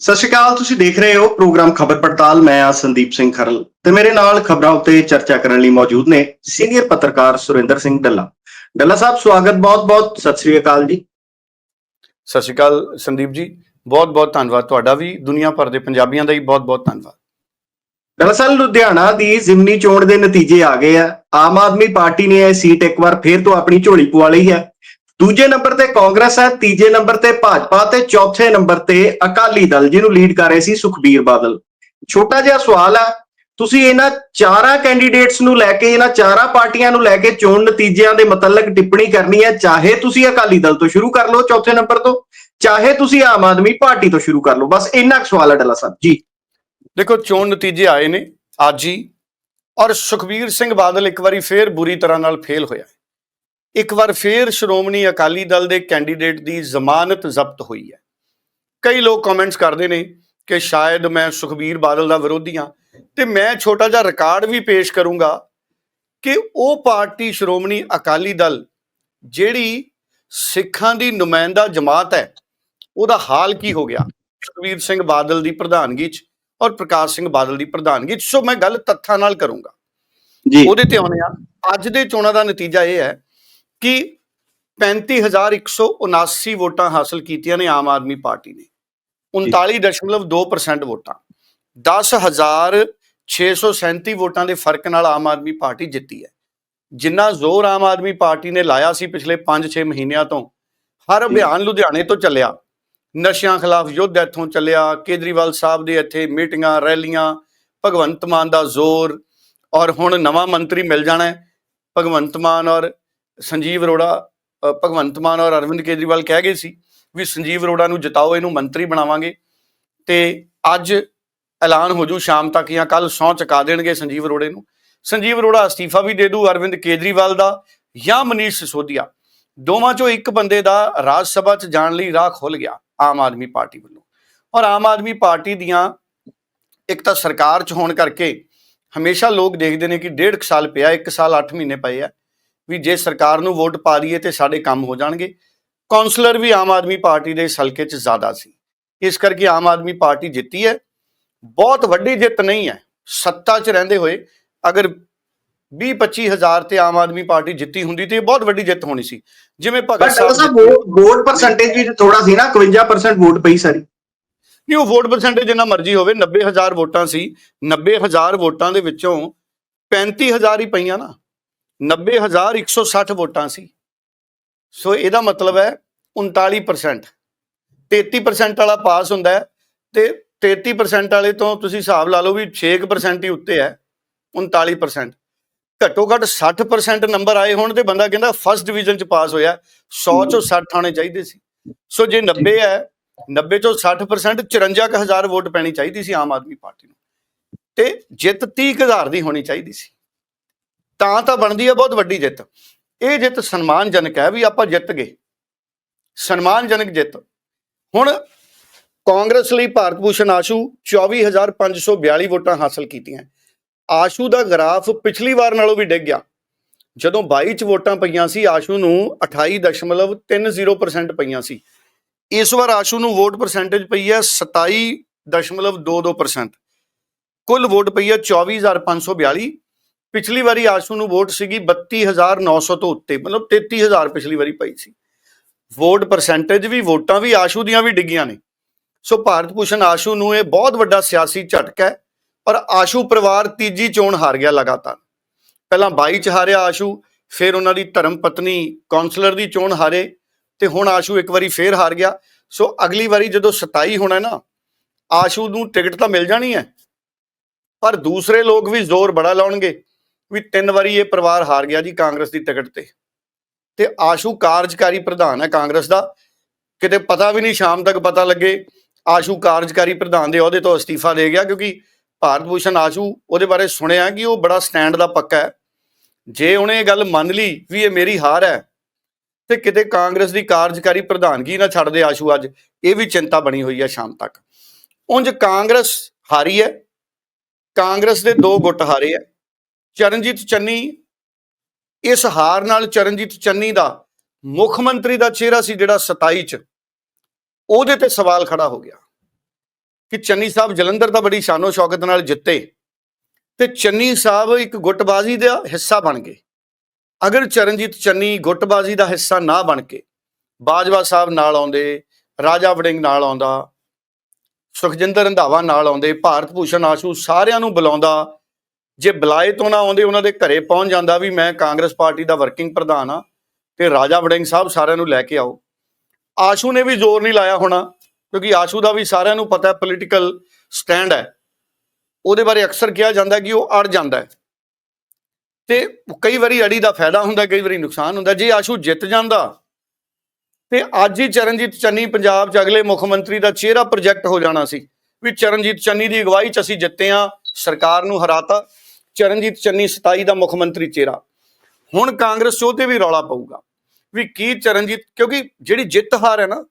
ਸਤਿ ਸ਼੍ਰੀ ਅਕਾਲ ਤੁਸੀਂ ਦੇਖ ਰਹੇ ਹੋ ਪ੍ਰੋਗਰਾਮ ਖਬਰ ਪੜਤਾਲ। ਮੈਂ ਆ ਸੰਦੀਪ ਸਿੰਘ ਖਰਲ ਤੇ ਮੇਰੇ ਨਾਲ ਖਬਰਾਂ ਉੱਤੇ ਚਰਚਾ ਕਰਨ ਲਈ ਮੌਜੂਦ ਨੇ ਸੀਨੀਅਰ ਪੱਤਰਕਾਰ ਸੁਰਿੰਦਰ ਸਿੰਘ ਡੱਲਾ। ਡੱਲਾ ਸਾਹਿਬ ਸਵਾਗਤ ਬਹੁਤ-ਬਹੁਤ ਸਤਿ ਸ਼੍ਰੀ ਅਕਾਲ ਜੀ। ਸਤਿ ਸ਼੍ਰੀ ਅਕਾਲ ਸੰਦੀਪ ਜੀ ਬਹੁਤ ਬਹੁਤ ਧੰਨਵਾਦ ਤੁਹਾਡਾ ਵੀ ਦੁਨੀਆ ਭਰ ਦੇ ਪੰਜਾਬੀਆਂ ਦਾ ਵੀ ਬਹੁਤ ਬਹੁਤ ਧੰਨਵਾਦ ਦਰਅਸਲ ਲੁਧਿਆਣਾ ਦੀ ਜ਼ਿਮਨੀ ਚੋਣ ਦੇ ਨਤੀਜੇ ਆ ਗਏ ਆ। ਆਮ ਆਦਮੀ ਪਾਰਟੀ ਨੇ ਇਹ ਸੀਟ ਇੱਕ ਵਾਰ ਫੇਰ ਤੋਂ ਆਪਣੀ ਝੋਲੀ ਪਵਾ ਲਈ ਹੈ। ਦੂਜੇ ਨੰਬਰ ਤੇ ਕਾਂਗਰਸ ਹੈ, ਤੀਜੇ ਨੰਬਰ ਤੇ ਭਾਜਪਾ ਤੇ ਚੌਥੇ ਨੰਬਰ ਤੇ ਅਕਾਲੀ ਦਲ, ਜਿਹਨੂੰ ਲੀਡ ਕਰ ਰਹੇ ਸੀ ਸੁਖਬੀਰ ਬਾਦਲ। ਛੋਟਾ ਜਿਹਾ ਸਵਾਲ ਹੈ, ਤੁਸੀਂ ਇਹਨਾਂ ਚਾਰਾਂ ਕੈਂਡੀਡੇਟਸ ਨੂੰ ਲੈ ਕੇ, ਇਹਨਾਂ ਚਾਰਾਂ ਪਾਰਟੀਆਂ ਨੂੰ ਲੈ ਕੇ ਚੋਣ ਨਤੀਜਿਆਂ ਦੇ ਮੁਤਲਕ ਟਿੱਪਣੀ ਕਰਨੀ ਹੈ, ਚਾਹੇ ਤੁਸੀਂ ਅਕਾਲੀ ਦਲ ਤੋਂ ਸ਼ੁਰੂ ਕਰ ਲਓ ਚੌਥੇ ਨੰਬਰ ਤੋਂ, ਚਾਹੇ ਤੁਸੀਂ ਆਮ ਆਦਮੀ ਪਾਰਟੀ ਤੋਂ ਸ਼ੁਰੂ ਕਰ ਲਓ। ਬਸ ਇੰਨਾ ਕੁ ਸਵਾਲ ਹੈ ਡੱਲਾ ਸਾਹਿਬ। ਜੀ। ਦੇਖੋ, ਚੋਣ ਨਤੀਜੇ ਆਏ ਨੇ, ਅੱਜ ਹੀ, ਔਰ ਸੁਖਬੀਰ ਸਿੰਘ ਬਾਦਲ ਇੱਕ ਵਾਰੀ ਫੇਰ ਬੁਰੀ ਤਰ੍ਹਾਂ ਨਾਲ ਫੇਲ ਹੋਇਆ ਇੱਕ ਵਾਰ ਫੇਰ ਸ਼੍ਰੋਮਣੀ ਅਕਾਲੀ ਦਲ ਦੇ ਕੈਂਡੀਡੇਟ ਦੀ ਜ਼ਮਾਨਤ ਜ਼ਬਤ ਹੋਈ ਹੈ। ਕਈ ਲੋਕ ਕਮੈਂਟਸ ਕਰਦੇ ਨੇ ਕਿ ਸ਼ਾਇਦ ਮੈਂ ਸੁਖਬੀਰ ਬਾਦਲ ਦਾ ਵਿਰੋਧੀ ਹਾਂ ਤੇ ਮੈਂ ਛੋਟਾ ਜਿਹਾ ਰਿਕਾਰਡ ਵੀ ਪੇਸ਼ ਕਰੂੰਗਾ ਕਿ ਉਹ ਪਾਰਟੀ ਸ਼੍ਰੋਮਣੀ ਅਕਾਲੀ ਦਲ ਜਿਹੜੀ ਸਿੱਖਾਂ ਦੀ ਨੁਮਾਇੰਦਾ ਜਮਾਤ ਹੈ ਉਹਦਾ ਹਾਲ ਕੀ ਹੋ ਗਿਆ? ਸੁਖਬੀਰ ਸਿੰਘ ਬਾਦਲ ਦੀ ਪ੍ਰਧਾਨਗੀ 'ਚ ਔਰ ਪ੍ਰਕਾਸ਼ ਸਿੰਘ ਬਾਦਲ ਦੀ ਪ੍ਰਧਾਨਗੀ 'ਚ। ਸੋ ਮੈਂ ਗੱਲ ਤੱਥਾਂ ਨਾਲ ਕਰੂੰਗਾ। ਜੀ। ਉਹਦੇ ਤੇ ਆਉਣੇ ਆ ਅੱਜ ਦੇ ਚੋਣਾਂ ਦਾ ਨਤੀਜਾ ਇਹ ਹੈ ਕਿ 35179 ਵੋਟਾਂ ਹਾਸਲ ਕੀਤੀਆਂ ਨੇ ਆਮ ਆਦਮੀ ਪਾਰਟੀ ਨੇ। 39.2% ਵੋਟਾਂ। 10637 ਵੋਟਾਂ ਦੇ ਫ਼ਰਕ ਨਾਲ ਆਮ ਆਦਮੀ ਪਾਰਟੀ ਜਿੱਤੀ ਹੈ। ਜਿੰਨਾ ਜ਼ੋਰ ਆਮ ਆਦਮੀ ਪਾਰਟੀ ਨੇ ਲਾਇਆ ਸੀ ਪਿਛਲੇ 5-6 ਮਹੀਨਿਆਂ ਤੋਂ, ਹਰ ਅਭਿਆਨ ਲੁਧਿਆਣੇ ਤੋਂ ਚੱਲਿਆ। ਨਸ਼ਿਆਂ ਖਿਲਾਫ ਯੁੱਧ ਇੱਥੋਂ ਚੱਲਿਆ, ਕੇਜਰੀਵਾਲ ਸਾਹਿਬ ਦੇ ਇੱਥੇ ਮੀਟਿੰਗਾਂ, ਰੈਲੀਆਂ, ਭਗਵੰਤ ਮਾਨ ਦਾ ਜ਼ੋਰ, ਔਰ ਹੁਣ ਨਵਾਂ ਮੰਤਰੀ ਮਿਲ ਜਾਣਾ ਭਗਵੰਤ ਮਾਨ ਔਰ ਸੰਜੀਵ ਅਰੋੜਾ ਭਗਵੰਤ ਮਾਨ ਔਰ ਅਰਵਿੰਦ ਕੇਜਰੀਵਾਲ ਕਹਿ ਗਏ ਸੀ ਵੀ ਸੰਜੀਵ ਅਰੋੜਾ ਨੂੰ ਜਿਤਾਓ, ਇਹਨੂੰ ਮੰਤਰੀ ਬਣਾਵਾਂਗੇ। ਤੇ ਅੱਜ ਐਲਾਨ ਹੋ ਜੂ, ਸ਼ਾਮ ਤੱਕ ਜਾਂ ਕੱਲ ਸਹੁੰ ਚੁਕਾ ਦੇਣਗੇ ਸੰਜੀਵ ਅਰੋੜੇ ਨੂੰ। ਸੰਜੀਵ ਅਰੋੜਾ ਅਸਤੀਫਾ ਵੀ ਦੇ ਦੂ, ਅਰਵਿੰਦ ਕੇਜਰੀਵਾਲ ਦਾ ਜਾਂ ਮਨੀਸ਼ ਸਿਸੋਦੀਆ। ਦੋਵਾਂ ਚੋਂ ਇੱਕ ਬੰਦੇ ਦਾ ਰਾਜ ਸਭਾ 'ਚ ਜਾਣ ਲਈ ਰਾਹ ਖੁੱਲ ਗਿਆ, ਆਮ ਆਦਮੀ ਪਾਰਟੀ ਵੱਲੋਂ। ਔਰ ਆਮ ਆਦਮੀ ਪਾਰਟੀ ਦੀਆਂ ਇੱਕ ਤਾਂ ਸਰਕਾਰ 'ਚ ਹੋਣ ਕਰਕੇ ਹਮੇਸ਼ਾ ਲੋਕ ਦੇਖਦੇ ਨੇ ਕਿ ਡੇਢ ਕੁ ਸਾਲ ਪਿਆ 1 ਸਾਲ 8 ਮਹੀਨੇ ਪਏ ਆ। ਵੀ ਜੇ ਸਰਕਾਰ ਨੂੰ ਵੋਟ ਪਾ ਦਈਏ ਤੇ ਸਾਡੇ ਕੰਮ ਹੋ ਜਾਣਗੇ। ਕਾਉਂਸਲਰ ਵੀ ਆਮ ਆਦਮੀ ਪਾਰਟੀ ਦੇ ਹਲਕੇ 'ਚ ਜ਼ਿਆਦਾ ਸੀ। ਇਸ ਕਰਕੇ ਆਮ ਆਦਮੀ ਪਾਰਟੀ ਜਿੱਤੀ ਹੈ। ਬਹੁਤ ਵੱਡੀ ਜਿੱਤ ਨਹੀਂ ਹੈ। ਸੱਤਾ 'ਚ ਰਹਿੰਦੇ ਹੋਏ ਅਗਰ 20 25 ਹਜ਼ਾਰ ਤੇ ਆਮ ਆਦਮੀ ਪਾਰਟੀ ਜਿੱਤੀ ਹੁੰਦੀ ਤੇ ਇਹ ਬਹੁਤ ਵੱਡੀ ਜਿੱਤ ਹੋਣੀ ਸੀ। ਜਿਵੇਂ ਭਗਤ ਸਾਹਿਬ ਵੋਟ ਪਰਸੈਂਟੇਜ ਵੀ ਥੋੜਾ ਸੀ ਨਾ 51% ਵੋਟ ਪਈ ਸਾਰੀ। ਨਹੀਂ ਉਹ ਵੋਟ ਪਰਸੈਂਟੇਜ ਜਿੰਨਾ ਮਰਜ਼ੀ ਹੋਵੇ 90000 ਵੋਟਾਂ ਸੀ। 90000 ਵੋਟਾਂ ਦੇ ਵਿੱਚੋਂ 35000 ਹੀ ਪਈਆਂ ਨਾ। 90160 ਵੋਟਾਂ ਸੀ। ਸੋ ਇਹਦਾ ਮਤਲਬ ਹੈ 39% 33% ਵਾਲਾ ਪਾਸ ਹੁੰਦਾ ਹੈ ਤੇ 33% ਵਾਲੇ ਤੋਂ ਤੁਸੀਂ ਹਿਸਾਬ ਲਾ ਲਓ ਵੀ 6% ਹੀ ਉੱਤੇ ਹੈ 39% ਘੱਟੋ ਘੱਟ 60% ਨੰਬਰ ਆਏ ਹੋਣ ਤੇ ਬੰਦਾ ਕਹਿੰਦਾ ਫਸਟ ਡਿਵੀਜ਼ਨ ਚ ਪਾਸ ਹੋਇਆ 100 ਚੋਂ 60 ਆਣੇ ਚਾਹੀਦੇ ਸੀ। ਸੋ ਜੇ 90 ਹੈ 90 ਚੋਂ 60% 54000 ਵੋਟ ਪੈਣੀ ਚਾਹੀਦੀ ਸੀ ਆਮ ਆਦਮੀ ਪਾਰਟੀ ਨੂੰ। ਤੇ ਜਿੱਤ 30000 ਦੀ ਹੋਣੀ ਚਾਹੀਦੀ ਸੀ। ਤਾਂ ਤਾਂ ਬਣਦੀ ਹੈ ਬਹੁਤ ਵੱਡੀ ਜਿੱਤ। ਇਹ ਜਿੱਤ ਸਨਮਾਨਜਨਕ ਹੈ ਵੀ ਆਪਾਂ ਜਿੱਤ ਗਏ। ਸਨਮਾਨਜਨਕ ਜਿੱਤ। ਹੁਣ ਕਾਂਗਰਸ ਲਈ ਭਾਰਤ ਭੂਸ਼ਣ ਆਸ਼ੂ 24542 ਵੋਟਾਂ ਹਾਸਲ ਕੀਤੀਆਂ। ਆਸ਼ੂ ਦਾ ਗ੍ਰਾਫ ਪਿਛਲੀ ਵਾਰ ਨਾਲੋਂ ਵੀ ਡਿੱਗ ਗਿਆ। ਜਦੋਂ 22 ਚ ਵੋਟਾਂ ਪਈਆਂ ਸੀ, ਆਸ਼ੂ ਨੂੰ 28.30% ਪਈਆਂ ਸੀ। ਇਸ ਵਾਰ ਆਸ਼ੂ ਨੂੰ ਵੋਟ ਪਰਸੈਂਟੇਜ ਪਈ ਹੈ 27.22% ਕੁੱਲ ਵੋਟ ਪਈ ਹੈ 24542 ਪਿਛਲੀ ਵਾਰੀ ਆਸ਼ੂ ਨੂੰ ਵੋਟ ਸੀਗੀ 32900 ਤੋਂ ਉੱਤੇ, ਮਤਲਬ 33000 ਪਿਛਲੀ ਵਾਰੀ ਪਈ ਸੀ। ਵੋਟ ਪਰਸੈਂਟੇਜ ਵੀ, ਵੋਟਾਂ ਵੀ, ਆਸ਼ੂ ਦੀਆਂ ਵੀ ਡਿੱਗੀਆਂ ਨੇ। ਸੋ ਭਾਰਤ ਭੂਸ਼ਣ ਆਸ਼ੂ ਨੂੰ ਇਹ ਬਹੁਤ ਵੱਡਾ ਸਿਆਸੀ ਝਟਕਾ ਹੈ, ਪਰ ਆਸ਼ੂ ਪਰਿਵਾਰ ਤੀਜੀ ਚੋਣ ਹਾਰ ਗਿਆ ਲਗਾਤਾਰ। ਪਹਿਲਾਂ 22 ਚ ਹਾਰਿਆ ਆਸ਼ੂ, ਫਿਰ ਉਹਨਾਂ ਦੀ ਧਰਮ ਪਤਨੀ ਕਾਉਂਸਲਰ ਦੀ ਚੋਣ ਹਾਰੇ, ਤੇ ਹੁਣ ਆਸ਼ੂ ਇੱਕ ਵਾਰੀ ਫੇਰ ਹਾਰ ਗਿਆ। ਸੋ ਅਗਲੀ ਵਾਰੀ ਜਦੋਂ 27 ਹੋਣਾ ਨਾ, ਆਸ਼ੂ ਨੂੰ ਟਿਕਟ ਤਾਂ ਮਿਲ ਜਾਣੀ ਹੈ, ਪਰ ਦੂਸਰੇ ਲੋਕ ਵੀ ਜ਼ੋਰ ਬੜਾ ਲਾਉਣਗੇ। ਵੀ ਤਿੰਨ ਵਾਰੀ ਇਹ ਪਰਿਵਾਰ ਹਾਰ ਗਿਆ ਜੀ ਕਾਂਗਰਸ ਦੀ ਟਿਕਟ ਤੇ। ਤੇ ਆਸ਼ੂ ਕਾਰਜਕਾਰੀ ਪ੍ਰਧਾਨ ਹੈ ਕਾਂਗਰਸ ਦਾ। ਕਿਤੇ ਪਤਾ ਵੀ ਨਹੀਂ ਸ਼ਾਮ ਤੱਕ ਪਤਾ ਲੱਗੇ, ਆਸ਼ੂ ਕਾਰਜਕਾਰੀ ਪ੍ਰਧਾਨ ਦੇ ਅਹੁਦੇ ਤੋਂ ਅਸਤੀਫਾ ਦੇ ਗਿਆ ਕਿਉਂਕਿ ਭਾਰਤ ਭੂਸ਼ਣ ਆਸ਼ੂ ਉਹਦੇ ਬਾਰੇ ਸੁਣਿਆ ਕਿ ਉਹ ਬੜਾ ਸਟੈਂਡ ਦਾ ਪੱਕਾ ਹੈ। ਜੇ ਉਹਨੇ ਇਹ ਗੱਲ ਮੰਨ ਲਈ ਵੀ ਇਹ ਮੇਰੀ ਹਾਰ ਹੈ, ਤੇ ਕਿਤੇ ਕਾਂਗਰਸ ਦੀ ਕਾਰਜਕਾਰੀ ਪ੍ਰਧਾਨਗੀ ਨਾ ਛੱਡ ਦੇ ਆਸ਼ੂ ਅੱਜ, ਇਹ ਵੀ ਚਿੰਤਾ ਬਣੀ ਹੋਈ ਹੈ ਸ਼ਾਮ ਤੱਕ। ਉਂਝ ਕਾਂਗਰਸ ਹਾਰੀ ਹੈ, ਕਾਂਗਰਸ ਦੇ ਦੋ ਗੁੱਟ ਹਾਰੇ ਹੈ। ਚਰਨਜੀਤ ਚੰਨੀ, ਇਸ ਹਾਰ ਨਾਲ ਚਰਨਜੀਤ ਚੰਨੀ ਦਾ ਮੁੱਖ ਮੰਤਰੀ ਦਾ ਚਿਹਰਾ ਸੀ ਜਿਹੜਾ 27 ਚ। ਉਹਦੇ ਤੇ ਸਵਾਲ ਖੜਾ ਹੋ ਗਿਆ ਕਿ ਚੰਨੀ ਸਾਹਿਬ ਜਲੰਧਰ ਦਾ ਬੜੀ ਸ਼ਾਨੋ ਸ਼ੌਕਤ ਨਾਲ ਜਿੱਤੇ ਤੇ ਚੰਨੀ ਸਾਹਿਬ ਇੱਕ ਗੁੱਟਬਾਜ਼ੀ ਦਾ ਹਿੱਸਾ ਬਣ ਗਏ। ਅਗਰ ਚਰਨਜੀਤ ਚੰਨੀ ਗੁੱਟਬਾਜ਼ੀ ਦਾ ਹਿੱਸਾ ਨਾ ਬਣ ਕੇ ਬਾਜਵਾ ਸਾਹਿਬ ਨਾਲ ਆਉਂਦੇ, ਰਾਜਾ ਵੜਿੰਗ ਨਾਲ ਆਉਂਦਾ, ਸੁਖਜਿੰਦਰ ਰੰਧਾਵਾ ਨਾਲ ਆਉਂਦੇ, ਭਾਰਤ ਭੂਸ਼ਣ ਆਸ਼ੂ ਸਾਰਿਆਂ ਨੂੰ ਬੁਲਾਉਂਦਾ ਜੇ ਬੁਲਾਏ ਤੋਂ ਨਾ ਆਉਂਦੇ, ਉਹਨਾਂ ਦੇ ਘਰੇ ਪਹੁੰਚ ਜਾਂਦਾ ਵੀ ਮੈਂ ਕਾਂਗਰਸ ਪਾਰਟੀ ਦਾ ਵਰਕਿੰਗ ਪ੍ਰਧਾਨ ਆ ਤੇ ਰਾਜਾ ਵੜਿੰਗ ਸਾਹਿਬ ਸਾਰਿਆਂ ਨੂੰ ਲੈ ਕੇ ਆਓ। ਆਸ਼ੂ ਨੇ ਵੀ ਜ਼ੋਰ ਨਹੀਂ ਲਾਇਆ ਹੋਣਾ, ਕਿਉਂਕਿ ਆਸ਼ੂ ਦਾ ਵੀ ਸਾਰਿਆਂ ਨੂੰ ਪਤਾ ਹੈ ਪੋਲੀਟੀਕਲ ਸਟੈਂਡ ਹੈ। ਉਹਦੇ ਬਾਰੇ ਅਕਸਰ ਕਿਹਾ ਜਾਂਦਾ ਕਿ ਉਹ ਅੜ ਜਾਂਦਾ ਹੈ। ਤੇ ਕਈ ਵਾਰੀ ਅੜੀ ਦਾ ਫਾਇਦਾ ਹੁੰਦਾ, ਕਈ ਵਾਰੀ ਨੁਕਸਾਨ ਹੁੰਦਾ। ਜੇ ਆਸ਼ੂ ਜਿੱਤ ਜਾਂਦਾ, ਤੇ ਅੱਜ ਹੀ ਚਰਨਜੀਤ ਚੰਨੀ ਪੰਜਾਬ 'ਚ ਅਗਲੇ ਮੁੱਖ ਮੰਤਰੀ ਦਾ ਚਿਹਰਾ ਪ੍ਰੋਜੈਕਟ ਹੋ ਜਾਣਾ ਸੀ, ਵੀ ਚਰਨਜੀਤ ਚੰਨੀ ਦੀ ਅਗਵਾਈ 'ਚ ਅਸੀਂ ਜਿੱਤੇ ਆ ਸਰਕਾਰ ਨੂੰ ਹਰਾਤਾ। ਚਰਨਜੀਤ ਚੰਨੀ 27 ਦਾ ਮੁੱਖ ਮੰਤਰੀ ਚਿਹਰਾ। ਹੁਣ ਕਾਂਗਰਸ 'ਚ ਉਹ ਤੇ ਵੀ ਰੌਲਾ ਪਊਗਾ। ਵੀ ਕੀ ਚਰਨਜੀਤ ਕਿਉਂਕਿ ਜਿਹੜੀ ਜਿੱਤ ਹਾਰ ਹੈ ਨਾ